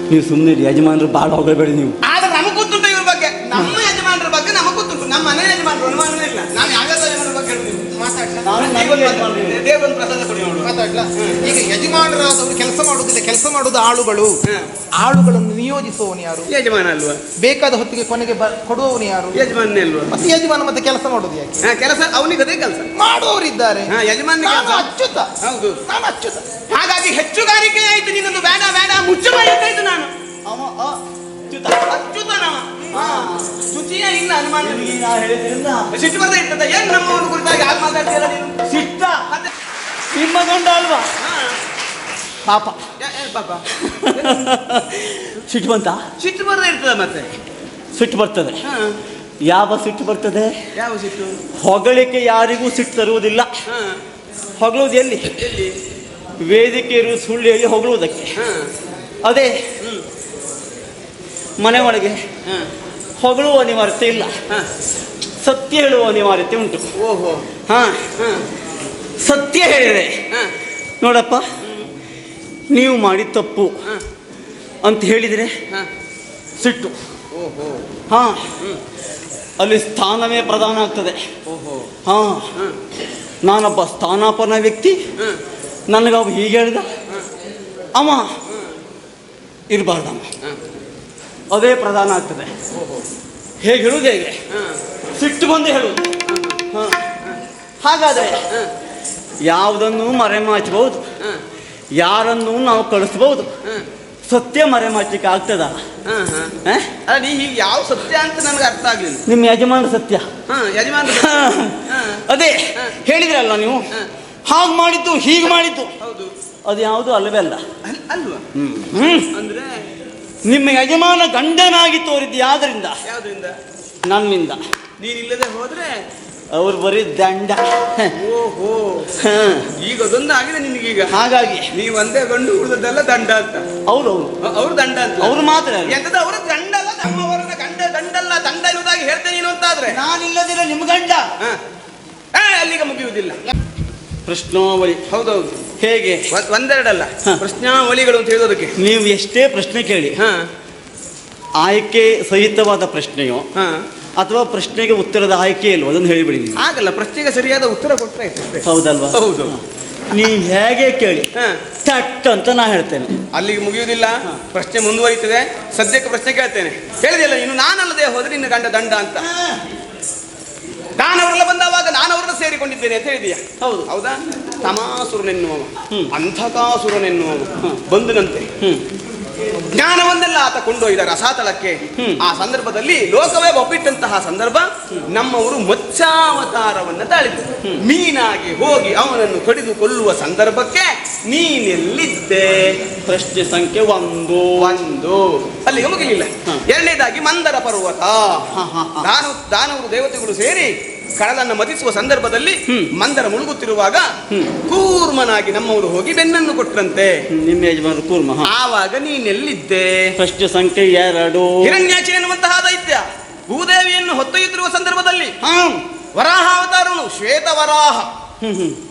ನೀವು ಸುಮ್ಮನೆ ಯಜಮಾನರು ಭಾಳ ಹೋಗಬೇಡಿ ನೀವು. ಆದ್ರೆ ನಮಗ್ ಗೊತ್ತುಂಟು ಇವ್ರ ಬಗ್ಗೆ ನಮ್ಮ ಯಜಮಾನರ ಬಗ್ಗೆ ನಮಗ್ ಗೊತ್ತುಂಟು ನಮ್ಮ ಮನೆ ಯಜಮಾನರು ಅನುಮಾನನೇ ಇಲ್ಲ ನಾನು ಯಾವ್ಯಾವ ಯಜಮಾನರ ಬಗ್ಗೆ ಹೇಳುದಿಲ್ಲ ಮಾತಾಡ್ಲಾ ನಾನು ನನಗೆ ಯಜಮಾನರು. ದೇವರೊಂದು ಪ್ರಸಾದ ಕೊಡಿ ನೋಡು ಮಾತಾಡ್ಲಾ ಈಗ ಯಜಮಾನರಾದವರು ಕೆಲಸ ಮಾಡುವುದಿಲ್ಲ ಕೆಲಸ ಮಾಡುವುದು ಆಳುಗಳು. ಆಳುಗಳನ್ನು ನಿಯೋಜಿಸುವವನು ಯಾರು? ಯಜಮಾನ ಅಲ್ವಾ? ಬೇಕಾದ ಹೊತ್ತಿಗೆ ಕೊನೆಗೆ ಕೊಡುವವನು ಯಾರು? ಯಜಮಾನ ಅಲ್ವಾ? ಮತ್ತೆ ಯಜಮಾನ ಮತ್ತೆ ಕೆಲಸ ಮಾಡುವುದು ಯಾಕೆ? ಕೆಲಸ ಅವನಿಗೆ ಅದೇ ಕೆಲಸ. ಮಾಡುವವರಿದ್ದಾರೆ. ಯಜಮಾನ ಅಚ್ಯುತ ಹೌದು. ನಾನು ಅಚ್ಚುತ. ಹಾಗಾಗಿ ಹೆಚ್ಚುಗಾರಿಕೆ ಆಯ್ತು ನಿನ್ನದು ಬೇಡ ಬೇಡ ಮುಚ್ಚು ಆಯ್ತು ನಾನು. ಅವ ಅಚ್ಚುತನ ಶುಚಿಯೇ ಇಲ್ಲ ಅನುಮಾನ ನಿಮಗೆ ನಾ ಹೇಳಿದ್ರಿಂದ ಸಿಟ್ಟು ಬರ್ತಾ ಇರ್ತದ? ಏನ್ ಬ್ರಹ್ಮವನ್ನು ಕುರಿತಾಗಿ ಯಾಕೆ ಮಾತಾಡ್ತೀರ ನೀನು? ಸಿಟ್ಟ? ನಿಮ್ಮ ಗಂಡ ಅಲ್ವಾ? ಪಾಪ. ಪಾಪ. ಸಿಟ್ಟು ಬಂತ? ಸಿಟ್ಟು ಬರ್ತಾ ಇರ್ತದ ಮತ್ತೆ? ಸಿಟ್ಟು ಬರ್ತದೆ. ಯಾವ ಸಿಟ್ಟು ಬರ್ತದೆ? ಯಾವ ಸಿಟ್ಟು? ಹೊಗಳಿಕೆ ಯಾರಿಗೂ ಸಿಟ್ಟು ತರುವುದಿಲ್ಲ. ಹೊಗಳುವುದು ಎಲ್ಲಿ? ಎಲ್ಲಿ? ವೇದಿಕೆ ಇರುವ ಸುಳ್ಳು ಹೇಳಿ ಹೊಗಳುವುದಕ್ಕೆ ಅದೇ ಮನೆ ಒಳಗೆ. ಹೊಗಳುವ ಅನಿವಾರ್ಯತೆ ಇಲ್ಲ. ಹಾ. ಸತ್ಯ ಹೇಳುವ ಅನಿವಾರ್ಯತೆ ಉಂಟು. ಓಹೋ. ಹಾ. ಹಾ. ಸತ್ಯ ಹೇಳಿದೆ. ನೋಡಪ್ಪ ನೀವು ಮಾಡಿ ತಪ್ಪು ಅಂತ ಹೇಳಿದರೆ ಸಿಟ್ಟು. ಓಹೋ. ಹಾ. ಅಲ್ಲಿ ಸ್ಥಾನವೇ ಪ್ರಧಾನ ಆಗ್ತದೆ. ಓಹೋ. ಹಾ. ಹಾ. ನಾನೊಬ್ಬ ಸ್ಥಾನಾಪನ ವ್ಯಕ್ತಿ. ನನಗೆ ನನಗವ ಹೀಗೆ ಹೇಳಿದ. ಅಮ್ಮ. ಇರಬಾರ್ದಮ್ಮ. ಹಾ. ಅದೇ ಪ್ರಧಾನ ಆಗ್ತದೆ. ಹೇಗೆ ಹೇಳುವುದು ಹೇಗೆ? ಸಿಟ್ಟು ಬಂದು ಹೇಳುವುದು ಹಾಗಾದರೆ ಯಾವುದನ್ನು ಮರೆಮಾಚಬಹುದು? ಯಾರನ್ನು ನಾವು ಕಳಿಸ್ಬಹುದು? ಸತ್ಯ ಮರೆಮಾಚಲಿಕ್ಕೆ ಆಗ್ತದ? ಅಲ್ಲ ಹೀಗೆ ಯಾವ ಸತ್ಯ ಅಂತ ನನಗೆ ಅರ್ಥ ಆಗಲಿಲ್ಲ. ನಿಮ್ಮ ಯಜಮಾನ ಸತ್ಯ. ಯಜಮಾನ ಅದೇ. ಹೇಳಿದ್ರಲ್ಲ ನೀವು? ಹಾಗ ಮಾಡಿದ್ದು ಹೀಗೆ ಮಾಡಿದ್ದು. ಹೌದು. ಅದು ಯಾವುದು ಅಲ್ಲವೇ ಅಲ್ಲ. ಅಲ್- ಅಲ್ವಾ? ಹ್ಮ್. ಅಂದ್ರೆ ನಿಮ್ಮ ಯಜಮಾನ ಗಂಡನಾಗಿ ತೋರಿದ್ದು ಯಾವ್ದ್ರಿಂದ? ಯಾವ್ದ್ರಿಂದ? ನನ್ನಿಂದ. ನೀನಿಲ್ಲದೆ ಹೋದ್ರೆ? ಅವ್ರು ಬರೀ ದಂಡ. ಓಹೋ. ಈಗ ಅದೊಂದು ಆಗಿದೆ ನಿನಗೀಗ. ಹಾಗಾಗಿ. ನೀವು ಒಂದೇ ಗಂಡು ಉಳಿದದ್ದೆಲ್ಲ ದಂಡ ಅಂತ. ಅವ್ರು ಅವ್ರು ಅವ್ರು ದಂಡ ಅಂತ. ಅವ್ರು ಮಾತ್ರ ಎಂತದ ಅವರು ದಂಡ ಅಲ್ಲ ನಮ್ಮವರನ್ನ ಗಂಡ ದಂಡಲ್ಲ ದಂಡ ಇರುವುದಾಗಿ ಹೇಳ್ತೇನೆ ನೀನು ಅಂತಾದ್ರೆ. ನಾನು ನಾನಿಲ್ಲದಿರ ನಿಮ್ಮ ಗಂಡ ಅಲ್ಲಿಗೆ ಮುಗಿಯುವುದಿಲ್ಲ. ಪ್ರಶ್ನಾವಳಿ ಹೌದೌದು. ಹೇಗೆ? ಒಂದೆರಡಲ್ಲ. ಪ್ರಶ್ನಾವಳಿಗಳು ಅಂತ ಹೇಳೋದಕ್ಕೆ. ನೀವು ಎಷ್ಟೇ ಪ್ರಶ್ನೆ ಕೇಳಿ ಹಾ. ಆಯ್ಕೆ ಸಹಿತವಾದ ಪ್ರಶ್ನೆಯೋ ಹಾ. ಅಥವಾ ಪ್ರಶ್ನೆಗೆ ಉತ್ತರದ ಆಯ್ಕೆ ಇಲ್ವೋ ಅದನ್ನು ಹೇಳಿಬಿಡಿ ನೀವು. ಆಗಲ್ಲ ಪ್ರಶ್ನೆಗೆ ಸರಿಯಾದ ಉತ್ತರ ಕೊಟ್ಟರೆ. ಹೌದಲ್ವಾ? ಹೌದು. ನೀವು ಹೇಗೆ ಕೇಳಿ ಟಕ್ ಅಂತ ನಾ ಹೇಳ್ತೇನೆ. ಅಲ್ಲಿಗೆ ಮುಗಿಯುವುದಿಲ್ಲ. ಪ್ರಶ್ನೆ ಮುಂದುವರಿತದೆ ಸದ್ಯಕ್ಕೆ ಪ್ರಶ್ನೆ ಕೇಳ್ತೇನೆ. ಹೇಳಿದೆಯಲ್ಲ ಇನ್ನು ನಾನಲ್ಲದೆ ಹೋದ್ರೆ ನಿನ್ನ ಗಂಡ ದಂಡ ಅಂತ. ನಾನವರೆಲ್ಲ ಬಂದವಾಗ ನಾನು ಅವರನ್ನ ಸೇರಿಕೊಂಡಿದ್ದೇನೆ ಅಂತ ಹೇಳಿದೀಯ. ಹೌದು. ಹೌದಾ? ತಮಾಸುರನೆನ್ನುವವ. ಅಂಧಕಾಸುರನೆನ್ನುವವ. ಬಂದನಂತೆ. ಜ್ಞಾನವನ್ನೆಲ್ಲ ಆತ ಕೊಂಡೊಯ್ದ ರಸಾತಳಕ್ಕೆ. ಆ ಸಂದರ್ಭದಲ್ಲಿ ಲೋಕವೇ ಒಪ್ಪಿಟ್ಟಂತಹ ಸಂದರ್ಭ ನಮ್ಮವರು ಮತ್ಸ್ಯಾವತಾರವನ್ನ ತಾಳಿದ್ರು. ಮೀನಾಗಿ ಹೋಗಿ ಅವನನ್ನು ಕಡಿದು ಕೊಲ್ಲುವ ಸಂದರ್ಭಕ್ಕೆ ನೀನೆಲ್ಲಿದ್ದೆ? ಪ್ರಶ್ನೆ ಸಂಖ್ಯೆ ಒಂದು. ಒಂದು. ಅಲ್ಲಿಗೆ ಮುಗಿಲಿಲ್ಲ ಎರಡನೇದಾಗಿ ಮಂದರ ಪರ್ವತ. ದಾನು ದಾನವರು ದೇವತೆಗಳು ಸೇರಿ ಕಡಲನ್ನು ಮತಿಸುವ ಸಂದರ್ಭದಲ್ಲಿ ಮಂದರ ಮುಳುಗುತ್ತಿರುವಾಗ ಕೂರ್ಮನಾಗಿ ನಮ್ಮವರು ಹೋಗಿ ಬೆನ್ನನ್ನು ಕೊಟ್ರಂತೆ ನಿಮ್ಮ ಯಜಮಾನರು ಕೂರ್ಮ. ಆವಾಗ ನೀನೆಲ್ಲಿದ್ದೆ? ಪ್ರಶ್ನೆ ಸಂಖ್ಯೆ ಎರಡು. ಹಿರಣ್ಯಾಚಿ ಎನ್ನುವಂತಹ ದೈತ್ಯ ಭೂದೇವಿಯನ್ನು ಹೊತ್ತೊಯ್ಯುತ್ತಿರುವ ಸಂದರ್ಭದಲ್ಲಿ. ವರಾಹ ಅವತಾರನು ಶ್ವೇತ ವರಾಹ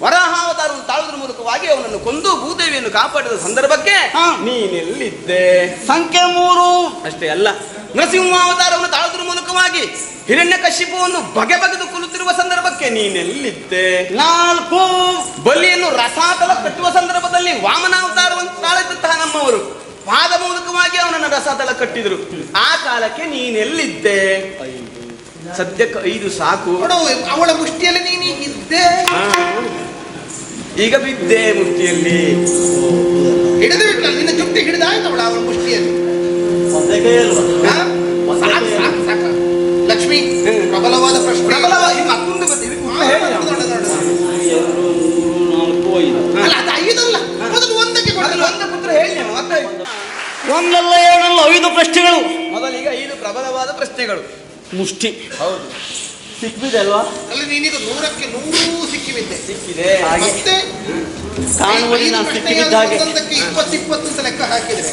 ವರಾಹಾವತಾರವನ್ನು ತಾಳುವುದರ ಮೂಲಕವಾಗಿ ಅವನನ್ನು ಕೊಂದು ಭೂದೇವಿಯನ್ನು ಕಾಪಾಡಿದ ಸಂದರ್ಭಕ್ಕೆ. ನೀನೆಲ್ಲಿದ್ದೆ? ಸಂಖ್ಯೆ ಮೂರು. ಅಷ್ಟೇ ಅಲ್ಲ ನರಸಿಂಹಾವತಾರವನ್ನು ತಾಳುವುದರ ಮೂಲಕವಾಗಿ ಹಿರಣ್ಯ ಕಶಿಪುವನ್ನು ಬಗೆ ಬಗೆದು ಕೊಲ್ಲುತ್ತಿರುವ ಸಂದರ್ಭಕ್ಕೆ ನೀನೆಲ್ಲಿದ್ದೆ? ನಾಲ್ಕು. ಬಲಿಯನ್ನು ರಸಾತಲ ಕಟ್ಟುವ ಸಂದರ್ಭದಲ್ಲಿ ವಾಮನಾವತಾರವನ್ನು ತಾಳಿದಂತಹ ನಮ್ಮವರು ಪಾದ ಮೂಲಕವಾಗಿ ಅವನನ್ನು ರಸಾತಲ ಕಟ್ಟಿದರು. ಆ ಕಾಲಕ್ಕೆ ನೀನೆಲ್ಲಿದ್ದೆ? ಸದ್ಯಕ್ಕೆ ಐದು ಸಾಕು. ನೋಡು ಅವಳ ಮುಷ್ಟಿಯಲ್ಲಿ ನೀನು ಇದ್ದೆ. ಈಗ ಬಿದ್ದೆ ಮುಷ್ಟಿಯಲ್ಲಿ. ಹಿಡಿದು ಬಿಟ್ಲ ನಿನ್ನ ಜುಟ್ಟಿ ಹಿಡಿದಾಯ್ತು ಅವಳ ಅವಳ ಮುಷ್ಟಿಯಲ್ಲಿ. ಒಂದೇ ಕೈ ಹಾ? ಸಾಕು ಸಾಕು ಸಾಕು. ಲಕ್ಷ್ಮಿ ಪ್ರಬಲವಾದ ಪ್ರಶ್ನೆ. ದೊಡ್ಡ. ಎರಡು ಮೂರು ನಾಲ್ಕು ಐದು. ಅಲ್ಲ ಅದು ಐದಲ್ಲ. ಮೊದಲು ಒಂದಕ್ಕೆ ಕೊಡಲ್ಲ ಒಂದು ಪುತ್ರ ಹೇಳಿ ಮತ್ತೆ ಒಂದಲ್ಲ ಏಳಲ್ಲ ಐದು ಪ್ರಶ್ನೆಗಳು. ಮೊದಲೀಗ ಐದು ಪ್ರಬಲವಾದ ಪ್ರಶ್ನೆಗಳು. ಮುಷ್ಟಿ. ಹೌದು. ಸಿಕ್ಕಿದೆ ಅಲ್ವಾ ಅಲ್ಲಿ ನೀನೀಗ ನೂರಕ್ಕೆ ನೂರು ಸಿಕ್ಕಿಬಿದ್ದೆ. ಸಿಕ್ಕಿದೆ. ಮತ್ತೆ ಕಾಣುವಲ್ಲಿ ನಾನು ಸಿಕ್ಕಿಬಿದ್ದ ಹಾಗೆ. ಇಪ್ಪತ್ತು ಇಪ್ಪತ್ತು ಅಂತ ಲೆಕ್ಕ ಹಾಕಿದ್ರೆ.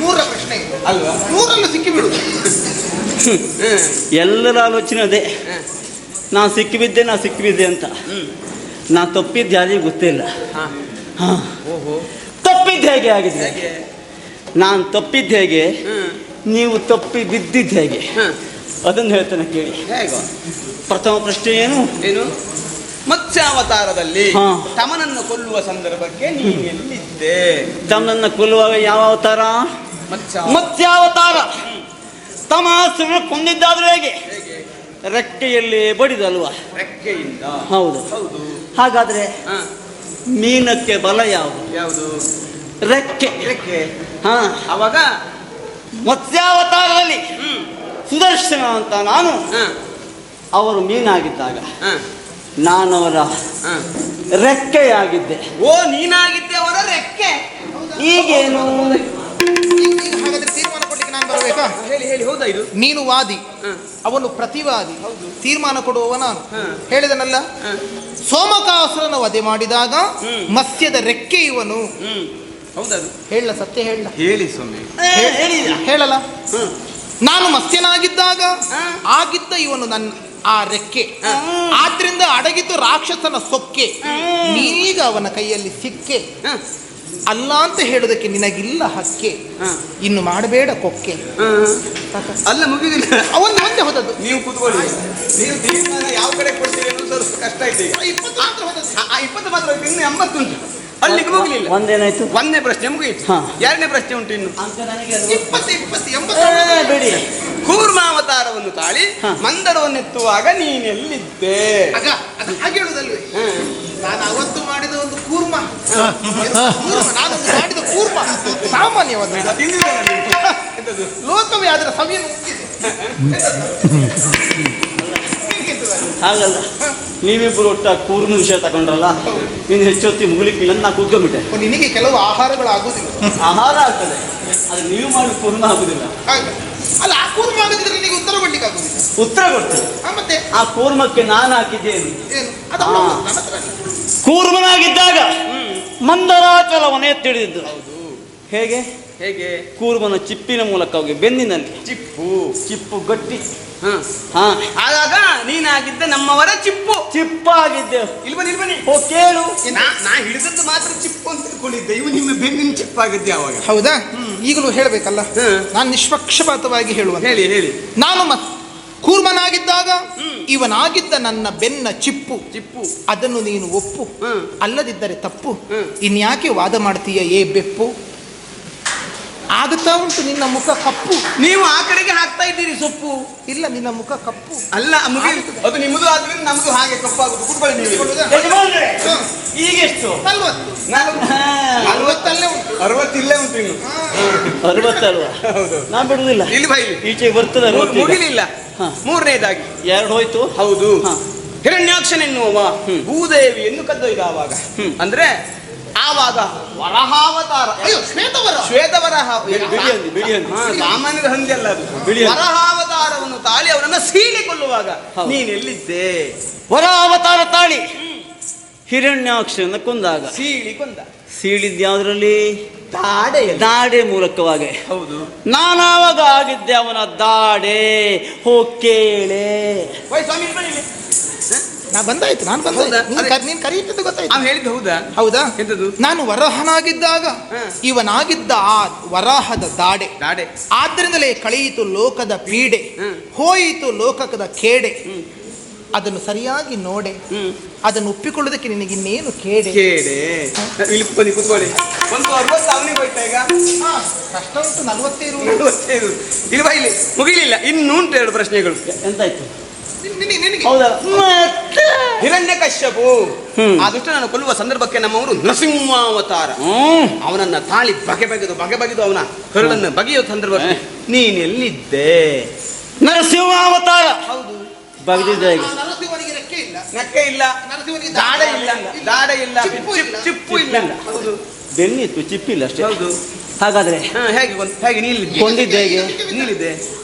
ನೂರ ಪ್ರಶ್ನೆ ಅಲ್ವಾ? ನೂರಲ್ಲೂ ಸಿಕ್ಕಿಬಿಡುದು. ಎಲ್ಲರ ಆಲೋಚನೆ ಅದೇ. ನಾನು ನಾನು ಸಿಕ್ಕಿಬಿದ್ದೆ ನಾ ಸಿಕ್ಕಿಬಿದ್ದೆ ಅಂತ. ನಾನು ನಾ ತಪ್ಪಿದ್ದು ಯಾರಿಗೂ ಗೊತ್ತೇ ಇಲ್ಲ. ಹಾ. ಹಾ. ಓಹೋ. ತಪ್ಪಿದ್ದು ಹೇಗೆ ಆಗಿದೆ ಹೇಗೆ? ನಾನು ತಪ್ಪಿದ್ದು ಹೇಗೆ. ನೀವು ತಪ್ಪಿ ಬಿದ್ದಿದ್ದು ಹೇಗೆ. ಅದನ್ನು ಹೇಳ್ತಾನೆ ಕೇಳಿ. ಹೇಗೋ? ಪ್ರಥಮ ಪ್ರಶ್ನೆ ಏನು? ಏನು? ಮತ್ಸ್ಯಾವತಾರದಲ್ಲಿ ಹಾ. ತಮನನ್ನು ಕೊಲ್ಲುವ ಸಂದರ್ಭಕ್ಕೆ ನೀನು ಎಲ್ಲಿದ್ದೆ? ತಮ್ಮನ್ನ ಕೊಲ್ಲುವಾಗ ಯಾವ ಅವತಾರ? ಮತ್ಸ್ಯ ಮತ್ಸ್ಯಾವತಾರ. ತಮ್ಮ ಹಸುರನ್ನು ಕೊಂದಿದ್ದಾದ್ರೂ ಹೇಗೆ? ಹೇಗೆ? ರೆಕ್ಕೆಯಲ್ಲಿ ಬಡಿದಲ್ವಾ? ರೆಕ್ಕೆಯಿಂದ? ಹೌದು. ಹೌದು. ಹಾಗಾದ್ರೆ ಹಾ. ಮೀನಕ್ಕೆ ಬಲ ಯಾವುದು? ಯಾವುದು? ರೆಕ್ಕೆ. ರೆಕ್ಕೆ. ಹಾ. ಅವಾಗ? ಮತ್ಸ್ಯಾವತಾರದಲ್ಲಿ ಹ್ಮ್. ಸುದರ್ಶನ ಅಂತ ನಾನು. ಹಾ. ಅವರು ಮೀನಾಗಿದ್ದಾಗ ಹಾ. ನಾನು ಅವರ ಹಾ. ರೆಕ್ಕೆಯಾಗಿದ್ದೆ. ಓ ನೀನಾಗಿದ್ದೆ ಅವರ ರೆಕ್ಕೆ. ಈಗೇನು? ಹಾಗಾದ್ರೆ ತೀರ್ಮಾನ ಕೊಡ್ಲಿಕ್ಕೆ ನಾನು ಬರಬೇಕಾ? ಹೇಳಿ ಹೇಳಿ ಹೌದಾ ಇದು? ನೀನು ವಾದಿ. ಅವನು ಪ್ರತಿವಾದಿ. ತೀರ್ಮಾನ ಕೊಡುವವ ನಾನು. ಹೇಳಿದನಲ್ಲ. ಸೋಮಕಾಸುರನ ವಧೆ ಮಾಡಿದಾಗ. ಮತ್ಸ್ಯದ ರೆಕ್ಕೆ ಇವನು. ಹೌದಾ ಹೇಳಲ್ಲ ಹೇಳ ಸತ್ಯ ಹೇಳಲ್ಲ ಹೇಳಿ ಸ್ವಾಮಿ. ಹೇಳಲ್ಲ ಹ್ಮ್. ನಾನು ಮತ್ಸ್ಯನಾಗಿದ್ದಾಗ ಹಾ. ಆಗಿದ್ದ ಇವನು ನನ್ನ ಆ ರೆಕ್ಕೆ. ಆದ್ರಿಂದ ಅಡಗಿದ್ದು ರಾಕ್ಷಸನ ಸೊಕ್ಕೆ. ನೀಗ ಅವನ ಕೈಯಲ್ಲಿ ಸಿಕ್ಕೆ. ಅಲ್ಲ ಅಂತ ಹೇಳೋದಕ್ಕೆ ನಿನಗಿಲ್ಲ ಹಕ್ಕೆ. ಇನ್ನು ಮಾಡಬೇಡ ಕೊಕ್ಕೆ. ಅಲ್ಲ ಮುಗಿದಿಲ್ಲ. ಅವನು ಮುಂದೆ ಹೋದದ್ದು. ನೀವು ಕೂತ್ಕೊಳ್ಳಿ. ನೀವು ತೀರ್ಮಾನ ಯಾವ ಕಡೆ ಕೊಡ್ತೀರಿ ಅನ್ನೋದು ಸ್ವಲ್ಪ ಕಷ್ಟ ಐತೆ ಈಗ. ಇಪ್ಪತ್ತು ಮಾತ್ರ ಹೋದದ್ದು. ಇಪ್ಪತ್ತು ಮಾತ್ರ ಇನ್ನು ಎಂಬತ್ತು ಎಂಬತ್ತುಂಟು. ಅಲ್ಲಿಗೆ ಹೋಗ್ಲಿಲ್ಲ. ಒಂದೇನಾಯ್ತು? ಒಂದನೇ ಪ್ರಶ್ನೆ ಮುಗಿಯಿತು ಎರಡನೇ ಪ್ರಶ್ನೆ ಉಂಟು ಇನ್ನು. ಇಪ್ಪತ್ತು ಇಪ್ಪತ್ತು ಎಂಬತ್ತು ಬಿಡಿ. ಕೂರ್ಮಾವತಾರವನ್ನು ತಾಳಿ. ಮಂದರವನ್ನೆತ್ತುವಾಗ ನೀನೆಲ್ಲಿದ್ದೆ? ಆಗ ಅದು ಹಾಗೆ ಹೇಳುದಲ್ವೇ? ನಾನು ಅವತ್ತು ಮಾಡಿದ ಒಂದು ಕೂರ್ಮ. ನಾನು ಮಾಡಿದ ಕೂರ್ಮ. ಸಾಮಾನ್ಯವಾದ ನೀವು? ಲೋಕವೇ ಅದರ ಸಮಯ ಉಂಟಿದೆ ಹಾಗಲ್ಲ. ನೀವಿಬ್ಬರು ಒಟ್ಟಾಗಿ ಕೂರ್ಮ ವಿಷಯ ತಗೊಂಡ್ರಲ್ಲ ನೀನು ಹೆಚ್ಚೊತ್ತಿ ಮುಗಿಲಿಕ್ಕಿಲ್ಲ ಅಂತ ನಾ ಕೂತ್ಕೊಂಡ್ಬಿಟ್ಟೆ. ನಿನಗೆ ಕೆಲವು ಆಹಾರಗಳು ಆಗೋದಿಲ್ಲ. ಆಹಾರ ಆಗ್ತದೆ ಅದು ನೀವು ಮಾಡಿ ಕೂರ್ಮ ಆಗುದಿಲ್ಲ. ಅಲ್ಲ ಆ ಕೂರ್ಮ ಆಗದಿದ್ರೆ ನಿನಗೆ ಉತ್ತರ ಕೊಡ್ಲಿಕ್ಕೆ ಆಗುದಿಲ್ಲ. ಉತ್ತರ ಕೊಡ್ತೇನೆ. ಆ, ಮತ್ತೆ? ಆ ಕೂರ್ಮಕ್ಕೆ ನಾನು ಹಾಕಿದ್ದೇನು. ಕೂರ್ಮನಾಗಿದ್ದಾಗ ಮಂದರಾಚಲವನ್ನೇ ತಿಳಿದಿದ್ದು. ಹೇಗೆ? ಹೇಗೆ? ಕೂರ್ಮನ ಚಿಪ್ಪಿನ ಮೂಲಕ ಹೋಗಿ ಬೆನ್ನಿನಲ್ಲಿ. ಚಿಪ್ಪು. ಚಿಪ್ಪು ಗಟ್ಟಿ. ಹಾ. ಹಾ. ಆಗಾಗ ನೀನಾಗಿದ್ದ ನಮ್ಮವರ ಚಿಪ್ಪು. ಇಲ್ಲಿ ಬನ್ನಿ ಇಲ್ಲಿ ಬನ್ನಿ. ಓ ಕೇಳು. ನಾ ನಾ ಹಿಡಿದದ್ದು ಮಾತ್ರ ಚಿಪ್ಪು ಅಂತ ತಿಳ್ಕೊಂಡಿದ್ದೆ. ಇವು ನಿಮ್ಮ ಬೆನ್ನಿನ ಚಿಪ್ಪಾಗಿದ್ದೆ ಅವಾಗ? ಹೌದಾ? ಈಗಲೂ ಹೇಳಬೇಕಲ್ಲ? ನಾನು ನಿಷ್ಪಕ್ಷಪಾತವಾಗಿ ಹೇಳುವ ಹೇಳಿ ಹೇಳಿ. ನಾನು ಮತ್ ಕೂರ್ಮನಾಗಿದ್ದಾಗ ಇವನಾಗಿದ್ದ ನನ್ನ ಬೆನ್ನ ಚಿಪ್ಪು. ಚಿಪ್ಪು. ಅದನ್ನು ನೀನು ಒಪ್ಪು. ಅಲ್ಲದಿದ್ದರೆ ತಪ್ಪು. ಇನ್ಯಾಕೆ ವಾದ ಮಾಡ್ತೀಯ ಏ ಬೆಪ್ಪು? ಆಗುತ್ತಾ ಉಂಟು ನಿನ್ನ ಮುಖ ಕಪ್ಪು. ನೀವು ಆ ಕಡೆಗೆ ಹಾಕ್ತಾ ಇದ್ದೀರಿ ಸೊಪ್ಪು. ಇಲ್ಲ ನಿನ್ನ ಮುಖ ಕಪ್ಪು. ಅಲ್ಲ ಅದು ನಿಮ್ಮದು ಆದ್ರೆ ನಮ್ದು ಹಾಗೆ ಕಪ್ಪಾಗುತ್ತೆ ಕೂತ್ಕೊಳ್ಳಿ ನೀವು. ಈಗೆಷ್ಟು? ನಲ್ವತ್ತು. ಹಾ. ಉಂಟು. ಅರವತ್ತಿಲ್ಲೇ ಉಂಟು ಇನ್ನು. ಅರವತ್ತಲ್ವಾ? ಹೌದು. ನಾನ್ ಬಿಡುದಿಲ್ಲ. ಇಲ್ಲಿ ಬೈ ಇಲ್ಲಿ. ಈಚೆಗೆ ಬರ್ತದೆ. ಮುಗಿಲಿಲ್ಲ. ಮೂರನೇದಾಗಿ. ಎರಡು ಹೋಯ್ತು? ಹೌದು. ಹಿರಣ್ಯಾಕ್ಷನ್ ಎನ್ನುವ ಭೂದೇವಿಯನ್ನು ಕದ್ದೊಯ್ದ ಆವಾಗ. ಅಂದ್ರೆ ಆವಾಗ ವರಹಾವತಾರ. ಅಯ್ಯೋ ಶ್ವೇತವರ. ಶ್ವೇತವರಹ. ಸಾಮಾನ್ಯದ ಹಂದಿ ಅಲ್ಲ ಅದು. ವರಹಾವತಾರವನ್ನು ತಾಳಿ ಅವರನ್ನ ಸೀಳಿಕೊಳ್ಳುವಾಗ ನೀನೆಲ್ಲಿದ್ದೆ ನೀನ್ ಎಲ್ಲಿದ್ದೆ? ವರ ಅವತಾರ ತಾಳಿ. ಹಿರಣ್ಯಾಕ್ಷನ ಕೊಂದಾಗ. ಸೀಳಿ ಕೊಂದ. ಸೀಳಿದ್ ಯಾವ್ದ್ರಲ್ಲಿ ದಾಡೆ ದಾಡೆ ಮೂಲಕವಾಗಿ. ಹೌದು. ನಾನಾವಾಗ ಆಗಿದ್ದೆ ಅವನ ದಾಡೆ. ಹೋ ಓಯ್ ಸ್ವಾಮಿ ಇಲ್ಲಿ. ನಾ ಬಂದಾಯ್ತು ನಾನು ಬಂದೆ. ನೀನ್ ಅದೇ. ಕರ್- ಗೊತ್ತಾಯ್ತು. ಅವ್ ಹೇಳಿದ್ದು ಹೌದಾ? ಹೌದಾ? ಎಂತದು ನಾನು ವರಹನಾಗಿದ್ದಾಗ ಇವನಾಗಿದ್ದ ಆ ವರಾಹದ ದಾಡೆ. ದಾಡೆ. ಆದ್ದರಿಂದಲೇ ಕಳೆಯಿತು ಲೋಕದ ಪೀಡೆ. ಹೋಯಿತು ಲೋಕದ ಕೇಡೆ. ಅದನ್ನು ಸರಿಯಾಗಿ ನೋಡೆ. ಅದನ್ನು ಒಪ್ಪಿಕೊಳ್ಳೋದಕ್ಕೆ ನಿನಗೆ ಇನ್ನೇನು ಕೇಡೆ? ಕೇಡೆ. ಇಲ್ಲಿ ಬನ್ನಿ ಕುತ್ಕೊಳ್ಳಿ. ಒಂದು ಅರವತ್ತು ಅವನಿಗೆ ಹೋಯ್ತಾ ಈಗ? ಕಷ್ಟ ಉಂಟು ನಲವತ್ತೈದು ನಲವತ್ತೈದು. ಇಲ್ಲಿ ಬಾ ಇಲ್ಲಿ. ಮುಗಿಲಿಲ್ಲ. ಇನ್ನು ಉಂಟು ಎರಡು ಪ್ರಶ್ನೆಗಳು. ಎಂತಾಯ್ತು? ಹಿರಣ್ಯ ಕಶ್ಯಪು. ಆ ದುಷ್ಟನನ್ನು ಕೊಲ್ಲುವ ಸಂದರ್ಭಕ್ಕೆ ನಮ್ಮವರು ನರಸಿಂಹಾವತಾರ. ಹ್ಮ್. ಅವನನ್ನ ತಾಳಿ ಬಗೆ ಬಗೆದು ಬಗೆ ಬಗೆದು ಅವನ ಕರುಳನ್ನು ಬಗೆಯುವ ಸಂದರ್ಭ ನೀನೆಲ್ಲಿದ್ದೆ? ನರಸಿಂಹಾವತಾರ. ಹೌದು. ಬಗೆದಿದ್ದ ಈಗ ನರಸಿಂಹನಿಗೆ ರೆಕ್ಕೆ ಇಲ್ಲ. ನಕ್ಕೆ ಇಲ್ಲ. ನರಸಿಂಹನಿಗೆ ದಾಡ ಇಲ್ಲ. ದಾಡ ಇಲ್ಲ. ಚಿಪ್ಪು ಚಿಪ್- ಇಲ್ಲ. ಹೌದು. ಬೆನ್ನಿತ್ತು ಚಿಪ್ಪಿಲ್ಲ ಅಷ್ಟೇ. ಹೌದು. ಹಾಗಾದ್ರೆ? ಹೇಗೆ? ಹೇಗೆ? ನೀಲಿದ್ದೆ ಕೊಂದಿದ್ದೆ ಹೇಗೆ? ನೀಲಿದ್ದೆ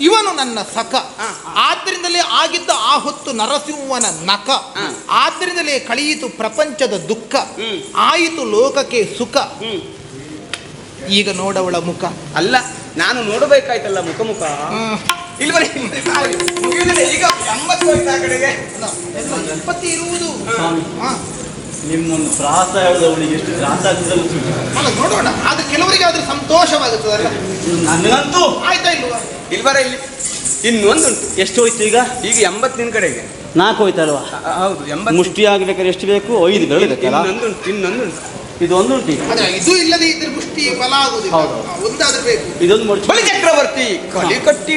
ಇವನು ನನ್ನ ಸಖ. ಆದ್ದರಿಂದಲೇ ಆಗಿದ್ದ ಆ ಹೊತ್ತು ನರಸಿಂಹನ ನಕ. ಆದ್ದರಿಂದಲೇ ಕಳೆಯಿತು ಪ್ರಪಂಚದ ದುಃಖ. ಆಯಿತು ಲೋಕಕ್ಕೆ ಸುಖ. ಈಗ ನೋಡವಳ ಮುಖ. ಅಲ್ಲ ನಾನು ನೋಡಬೇಕಾಯ್ತಲ್ಲ ಮುಖ ಮುಖ. ಇಲ್ಲಿ ಮುಗಿಯುವುದಿಲ್ಲ ಈಗ ಎಂಬತ್ತು ಕಡೆಗೆ ಇರುವುದು. ನಿಮ್ಮೊಂದು ಪ್ರಾಸ ಹೇಳಿದವಳಿಗೆ ಎಷ್ಟು ತ್ರಾಸ ಆಗ್ತದೆ ಅಲ್ಲ, ನೋಡೋಣ. ಅದು ಕೆಲವರಿಗೆ ಆದ್ರೆ ಸಂತೋಷವಾಗುತ್ತದಲ್ಲ ನನಗಂತೂ. ಆಯ್ತಾ ಇಲ್ವಾ? ಇಲ್ಲಿ ಬರ ಇಲ್ಲಿ? ಇನ್ನೊಂದುಂಟು. ಎಷ್ಟು ಹೋಯ್ತು ಈಗ? ಈಗ ಎಂಬತ್ತಿನ ಕಡೆಗೆ ನಾಲ್ಕು ಹೋಯ್ತಲ್ವಾ ಹೌದು ಎಂಬತ್ತು ಮುಷ್ಟಿ ಆಗ್ಬೇಕಾದ್ರೆ ಎಷ್ಟು ಬೇಕು? ಐದು ಬೆರಳಿಬೇಕಲ್ಲ ಇನ್ನೊಂದುಂಟು ಇನ್ನೊಂದುಂಟು. ಇದು ಒಂದುಂಟು ಈಗ. ಅದೇ ಇದು ಇಲ್ಲದೆ ಇದ್ರೆ ಮುಷ್ಟಿ ಬಲ ಆಗುದಿಲ್ಲ. ಒಂದಾದ್ರೂ ಬೇಕು. ಇದೊಂದು ಬಳಿ ಬಲಿ ಚಕ್ರವರ್ತಿ ಕಲಿ ಕಟ್ಟಿ.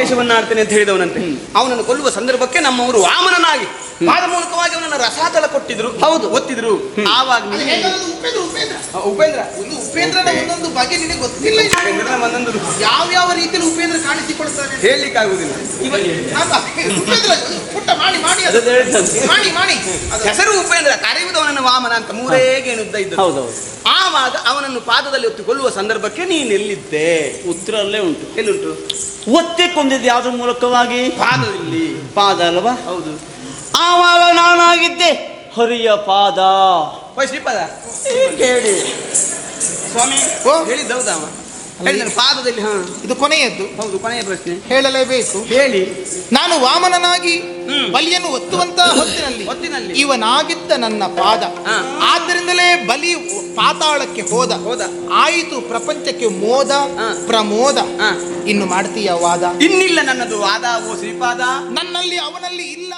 ದೇಶವನ್ನ ಆಡ್ತೇನೆ ಅಂತ ಹೇಳಿದವನಂತೆ. ಅವನನ್ನು ಕೊಲ್ಲುವ ಸಂದರ್ಭಕ್ಕೆ ನಮ್ಮವರು ವಾಮನನಾಗಿ ಪಾದ ಮೂಲಕವಾಗಿ ಅವನನ್ನು ರಸಾತಳ ಕೊಟ್ಟಿದ್ರು ಹೌದು. ಒತ್ತಿದ್ರು. ಆವಾಗ ನೀನು- ಉಪೇಂದ್ರ ಉಪೇಂದ್ರ. ಉಪೇಂದ್ರ. ಒಂದು ಉಪೇಂದ್ರನ ಒಂದೊಂದು ಬಗೆ ನಿನಗೆ ಗೊತ್ತಿಲ್ಲ. ಉಪೇಂದ್ರನ ಒಂದೊಂದು ಯಾವ ಯಾವ ರೀತಿಯಲ್ಲಿ ಉಪೇಂದ್ರ ಕಾಣಿಸಿಕೊಳ್ತಾನೆ ಹೇಳಲಿಕ್ಕೆ ಆಗುದಿಲ್ಲ. ಉಪೇಂದ್ರ ಪುಟ್ಟ ಮಾಡಿ ಮಾಡಿ. ಮಾಡಿ ಮಾಡಿ. ಹೆಸರು ಉಪೇಂದ್ರ ಕರೆಯುವುದವನನ್ನು ವಾಮನ ಅಂತ ಮೂರೇ ಗೇಣುದ್ದ ಇದ್ದ ಆವಾಗ ಅವನನ್ನು ಪಾದದಲ್ಲಿ ಒತ್ತಿಕೊಳ್ಳುವ ಸಂದರ್ಭಕ್ಕೆ ನೀನು ಎಲ್ಲಿದ್ದೆ? ಉತ್ತರ ಅಲ್ಲೇ ಉಂಟು? ಎಲ್ಲುಂಟು ಒತ್ತೆ ಕೊಂದಿದ್ದು ಯಾವುದ್ರ ಮೂಲಕವಾಗಿ? ಪಾದದಲ್ಲಿ. ಪಾದ ಅಲ್ವಾ? ಹೌದು. ಆವಾಗ ನಾನಾಗಿದ್ದೆ ಹರಿಯ ಪಾದ ಶ್ರೀಪಾದ ಕೇಳಿ ಸ್ವಾಮಿ ಓ. ಹೇಳಿದ್ದ ಹೌದಾ ಅವ? ಪಾದದಲ್ಲಿ ಹಾ ಇದು ಕೊನೆಯದ್ದು ಹೌದು ಕೊನೆಯ ಪ್ರಶ್ನೆ ಹೇಳಲೇಬೇಕು ಹೇಳಿ ನಾನು ವಾಮನನಾಗಿ. ಬಲಿಯನ್ನು ಒತ್ತುವಂತಹ ಹೊತ್ತಿನಲ್ಲಿ ಹೊತ್ತಿನಲ್ಲಿ. ಇವನಾಗಿದ್ದ ನನ್ನ ಪಾದ. ಆದ್ದರಿಂದಲೇ ಬಲಿ ಪಾತಾಳಕ್ಕೆ ಹೋದ ಹೋದ. ಆಯಿತು ಪ್ರಪಂಚಕ್ಕೆ ಮೋದ. ಪ್ರಮೋದ. ಇನ್ನು ಮಾಡ್ತೀಯ ವಾದ ಇನ್ನಿಲ್ಲ ನನ್ನದು ವಾದ ಓ ಶ್ರೀಪಾದ ನನ್ನಲ್ಲಿ ಅವನಲ್ಲಿ ಇಲ್ಲ